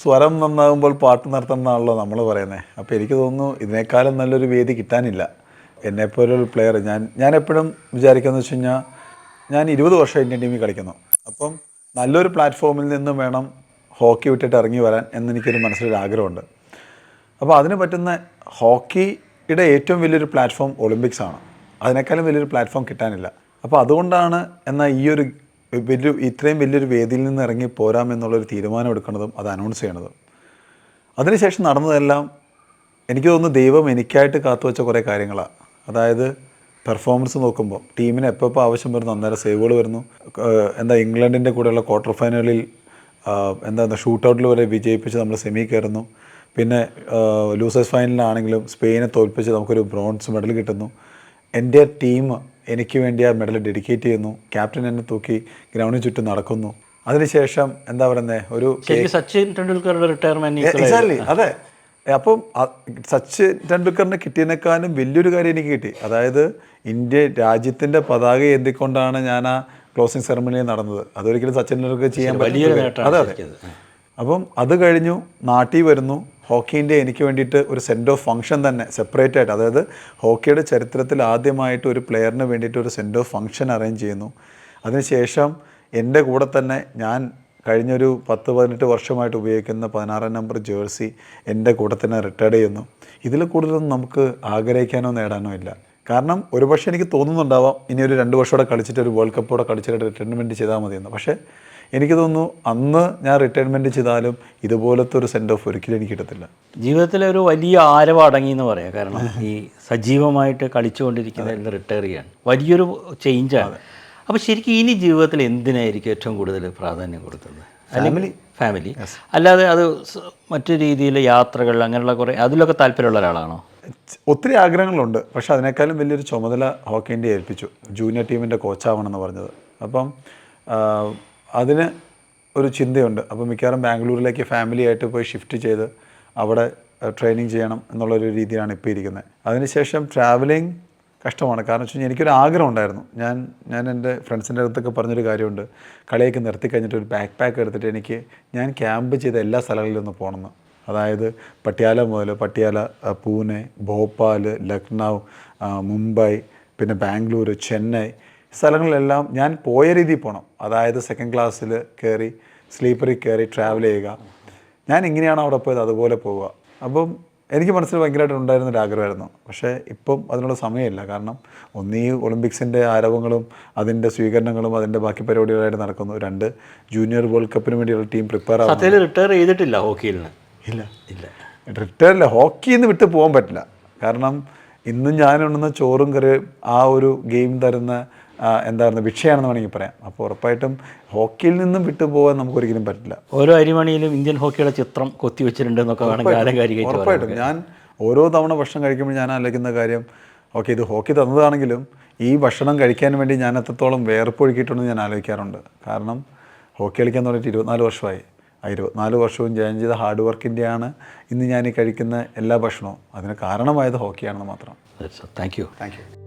സ്വരം നന്നാകുമ്പോൾ പാട്ട് നടത്തണം എന്നാണല്ലോ നമ്മൾ പറയുന്നത് അപ്പോൾ എനിക്ക് തോന്നുന്നു ഇതിനേക്കാളും നല്ലൊരു വേദി കിട്ടാനില്ല. എന്നെപ്പോലൊരു പ്ലെയർ ഞാൻ ഞാൻ എപ്പോഴും വിചാരിക്കുന്നത് വെച്ച് കഴിഞ്ഞാൽ ഞാൻ ഇരുപത് വർഷം ഇന്ത്യൻ ടീമിൽ കളിക്കുന്നു. അപ്പം നല്ലൊരു പ്ലാറ്റ്ഫോമിൽ നിന്നും വേണം ഹോക്കി വിട്ടിട്ട് ഇറങ്ങി വരാൻ എന്നെനിക്കൊരു മനസ്സിലൊരു ആഗ്രഹമുണ്ട്. അപ്പോൾ അതിന് പറ്റുന്ന ഹോക്കിയുടെ ഏറ്റവും വലിയൊരു പ്ലാറ്റ്ഫോം ഒളിമ്പിക്സ് ആണ്. അതിനേക്കാളും വലിയൊരു പ്ലാറ്റ്ഫോം കിട്ടാനില്ല. അപ്പോൾ അതുകൊണ്ടാണ് എന്നാൽ ഈ ഒരു വലിയ ഇത്രയും വലിയൊരു വേദിയിൽ നിന്ന് ഇറങ്ങി പോരാമെന്നുള്ളൊരു തീരുമാനം എടുക്കുന്നതും അത് അനൗൺസ് ചെയ്യണതും. അതിനുശേഷം നടന്നതെല്ലാം എനിക്ക് തോന്നുന്നു ദൈവം എനിക്കായിട്ട് കാത്തുവച്ച കുറേ കാര്യങ്ങളാണ് അതായത് പെർഫോമൻസ് നോക്കുമ്പോൾ ടീമിന് എപ്പോൾ ആവശ്യം വരുന്നു? അന്നേരം സേവുകൾ വരുന്നു. എന്താ ഇംഗ്ലണ്ടിന്റെ കൂടെയുള്ള ക്വാർട്ടർ ഫൈനലിൽ എന്താ ഷൂട്ട് ഔട്ടിൽ വരെ വിജയിപ്പിച്ച് നമ്മൾ സെമി കയറുന്നു. പിന്നെ ലൂസേഴ്സ് ഫൈനലിലാണെങ്കിലും സ്പെയിനെ തോൽപ്പിച്ച് നമുക്കൊരു ബ്രോൺസ് മെഡൽ കിട്ടുന്നു. എന്റെ ടീം എനിക്ക് വേണ്ടി ആ മെഡൽ ഡെഡിക്കേറ്റ് ചെയ്യുന്നു. ക്യാപ്റ്റൻ എന്നെ തൂക്കി ഗ്രൗണ്ടിന് ചുറ്റും നടക്കുന്നു. അതിനുശേഷം എന്താ പറയുന്നത് ഒരു സച്ചിൻ ടെണ്ടുൽക്കറുടെ റിട്ടയർമെന്റ് അതെ. അപ്പം സച്ചിൻ ടെണ്ടുൽക്കറിന് കിട്ടിയതിനേക്കാളും വലിയൊരു കാര്യം എനിക്ക് കിട്ടി. അതായത് ഇന്ത്യ രാജ്യത്തിന്റെ പതാക ഏന്തിക്കൊണ്ടാണ് ഞാൻ ആ ക്ലോസിംഗ് സെറമണിയിൽ നടന്നത്. അതൊരിക്കലും സച്ചിൻ ടെണ്ടുൽക്കർ ചെയ്യാൻ വലിയ അതെ അതെ. അപ്പം അത് കഴിഞ്ഞു നാട്ടിൽ വരുന്നു. ഹോക്കീന്റെ എനിക്ക് വേണ്ടിയിട്ട് ഒരു സെൻഡ് ഓഫ് ഫംഗ്ഷൻ തന്നെ സെപ്പറേറ്റ് ആയിട്ട്. അതായത് ഹോക്കിയുടെ ചരിത്രത്തിൽ ആദ്യമായിട്ട് ഒരു പ്ലെയറിന് വേണ്ടിയിട്ട് ഒരു സെൻഡ് ഓഫ് ഫംഗ്ഷൻ അറേഞ്ച് ചെയ്യുന്നു. അതിനുശേഷം എന്റെ കൂടെ തന്നെ ഞാൻ കഴിഞ്ഞൊരു പത്ത് പതിനെട്ട് വർഷമായിട്ട് ഉപയോഗിക്കുന്ന പതിനാറാം നമ്പർ ജേഴ്സി എന്റെ കൂടെ തന്നെ റിട്ടയർഡ് ചെയ്യുന്നു. ഇതിൽ കൂടുതലൊന്നും നമുക്ക് ആഗ്രഹിക്കാനോ നേടാനോ ഇല്ല. കാരണം ഒരുപക്ഷെ എനിക്ക് തോന്നുന്നുണ്ടാവാം ഇനി ഒരു രണ്ട് വർഷം കൂടെ കളിച്ചിട്ട് ഒരു വേൾഡ് കപ്പോടെ കളിച്ചിട്ട് റിട്ടയർമെന്റ് ചെയ്താൽ മതിയെന്ന്. പക്ഷേ എനിക്ക് തോന്നുന്നു അന്ന് ഞാൻ റിട്ടയർമെന്റ് ചെയ്താലും ഇതുപോലത്തെ ഒരു സെൻഡ് ഓഫ് ഒരിക്കലും എനിക്ക് കിട്ടത്തില്ല. ജീവിതത്തിലെ ഒരു വലിയ ആരവം അടങ്ങി എന്ന് പറയാം. കാരണം ഈ സജീവമായിട്ട് കളിച്ചുകൊണ്ടിരിക്കുന്ന റിട്ടയർ ചെയ്യാണ് വലിയൊരു ചേഞ്ചാണ് അപ്പോൾ ശരിക്കും ഇനി ജീവിതത്തിൽ എന്തിനായിരിക്കും ഏറ്റവും കൂടുതൽ പ്രാധാന്യം കൊടുത്തത്? ഫാമിലി ഫാമിലി അല്ലാതെ അത് മറ്റു രീതിയിൽ യാത്രകൾ അങ്ങനെയുള്ള കുറേ അതിലൊക്കെ താല്പര്യമുള്ള ഒരാളാണോ? ഒത്തിരി ആഗ്രഹങ്ങളുണ്ട്. പക്ഷേ അതിനേക്കാളും വലിയൊരു ചുമതല ഹോക്കി ഇന്ത്യ ഏൽപ്പിച്ചു. ജൂനിയർ ടീമിന്റെ കോച്ചാവണമെന്ന് പറഞ്ഞത്. അപ്പം അതിന് ഒരു ചിന്തയുണ്ട്. അപ്പോൾ മിക്കവാറും ബാംഗ്ലൂരിലേക്ക് ഫാമിലി ആയിട്ട് പോയി ഷിഫ്റ്റ് ചെയ്ത് അവിടെ ട്രെയിനിങ് ചെയ്യണം എന്നുള്ളൊരു രീതിയാണ് ഇപ്പോൾ ഇരിക്കുന്നത്. അതിനുശേഷം ട്രാവലിംഗ് കഷ്ടമാണ്. കാരണം വെച്ച് കഴിഞ്ഞാൽ എനിക്കൊരു ആഗ്രഹം ഉണ്ടായിരുന്നു. ഞാൻ ഞാൻ എന്റെ ഫ്രണ്ട്സിന്റെ അടുത്തൊക്കെ പറഞ്ഞൊരു കാര്യമുണ്ട്. കളിയൊക്കെ നിർത്തി കഴിഞ്ഞിട്ട് ഒരു ബാക്ക് പാക്ക് എടുത്തിട്ട് എനിക്ക് ഞാൻ ക്യാമ്പ് ചെയ്ത എല്ലാ സ്ഥലങ്ങളിലും ഒന്ന് പോകണമെന്ന്. അതായത് പട്യാല മുതൽ പട്യാല പൂനെ ഭോപ്പാൽ ലക്നൗ മുംബൈ പിന്നെ ബാംഗ്ലൂർ ചെന്നൈ സ്ഥലങ്ങളിലെല്ലാം ഞാൻ പോയ രീതിയിൽ പോകണം. അതായത് സെക്കൻഡ് ക്ലാസ്സിൽ കയറി സ്ലീപ്പറിൽ കയറി ട്രാവൽ ചെയ്യുക. ഞാൻ ഇങ്ങനെയാണ് അവിടെ പോയത് അതുപോലെ പോവുക. അപ്പം എനിക്ക് മനസ്സിൽ ഭയങ്കരമായിട്ട് ഉണ്ടായിരുന്ന ഒരു ആഗ്രഹമായിരുന്നു. പക്ഷേ ഇപ്പം അതിനുള്ള സമയമില്ല. കാരണം ഒന്നീ ഒളിമ്പിക്സിന്റെ ആരവങ്ങളും അതിന്റെ സ്വീകരണങ്ങളും അതിന്റെ ബാക്കി പരിപാടികളായിട്ട് നടക്കുന്നു. രണ്ട് ജൂനിയർ വേൾഡ് കപ്പിന് വേണ്ടിയുള്ള ടീം പ്രിപ്പയർ ആവുന്നു. റിട്ടയർ ചെയ്തിട്ടില്ല ഹോക്കിയിൽ നിന്ന് ഇല്ല. ഇല്ല റിട്ടയറില്ല. ഹോക്കിയിൽ നിന്ന് വിട്ട് പോകാൻ പറ്റില്ല. കാരണം ഇന്നും ഞാനുണ്ടെന്ന ചോറും കറിയും ആ ഒരു ഗെയിം തരുന്ന എന്തായിരുന്നു ഭിക്ഷയാണെന്ന് വേണമെങ്കിൽ പറയാം. അപ്പോൾ ഉറപ്പായിട്ടും ഹോക്കിയിൽ നിന്നും വിട്ടുപോകാൻ നമുക്ക് ഒരിക്കലും പറ്റില്ല. ഓരോ അരിമണിയിലും ഇന്ത്യൻ ഹോക്കിയുടെ ചിത്രം കൊത്തി വെച്ചിട്ടുണ്ട് എന്നൊക്കെ വേണമെങ്കിൽ. ഉറപ്പായിട്ടും ഞാൻ ഓരോ തവണ ഭക്ഷണം കഴിക്കുമ്പോൾ ഞാൻ ആലോചിക്കുന്ന കാര്യം ഓക്കെ ഇത് ഹോക്കി തന്നതാണെങ്കിലും ഈ ഭക്ഷണം കഴിക്കാൻ വേണ്ടി ഞാൻ എത്രത്തോളം വേർപ്പൊഴുക്കിയിട്ടുണ്ടെന്ന് ഞാൻ ആലോചിക്കാറുണ്ട്. കാരണം ഹോക്കി കളിക്കാൻ തുടങ്ങിയിട്ട് ഇരുപത്തിനാല് വർഷമായി. ആ ഇരുപത്തിനാല് വർഷവും ജയൻ ചെയ്ത ഹാർഡ് വർക്കിന്റെയാണ് ഇന്ന് ഞാൻ ഈ കഴിക്കുന്ന എല്ലാ ഭക്ഷണവും. അതിന് കാരണമായത് ഹോക്കിയാണെന്ന് മാത്രം. Thank you thank you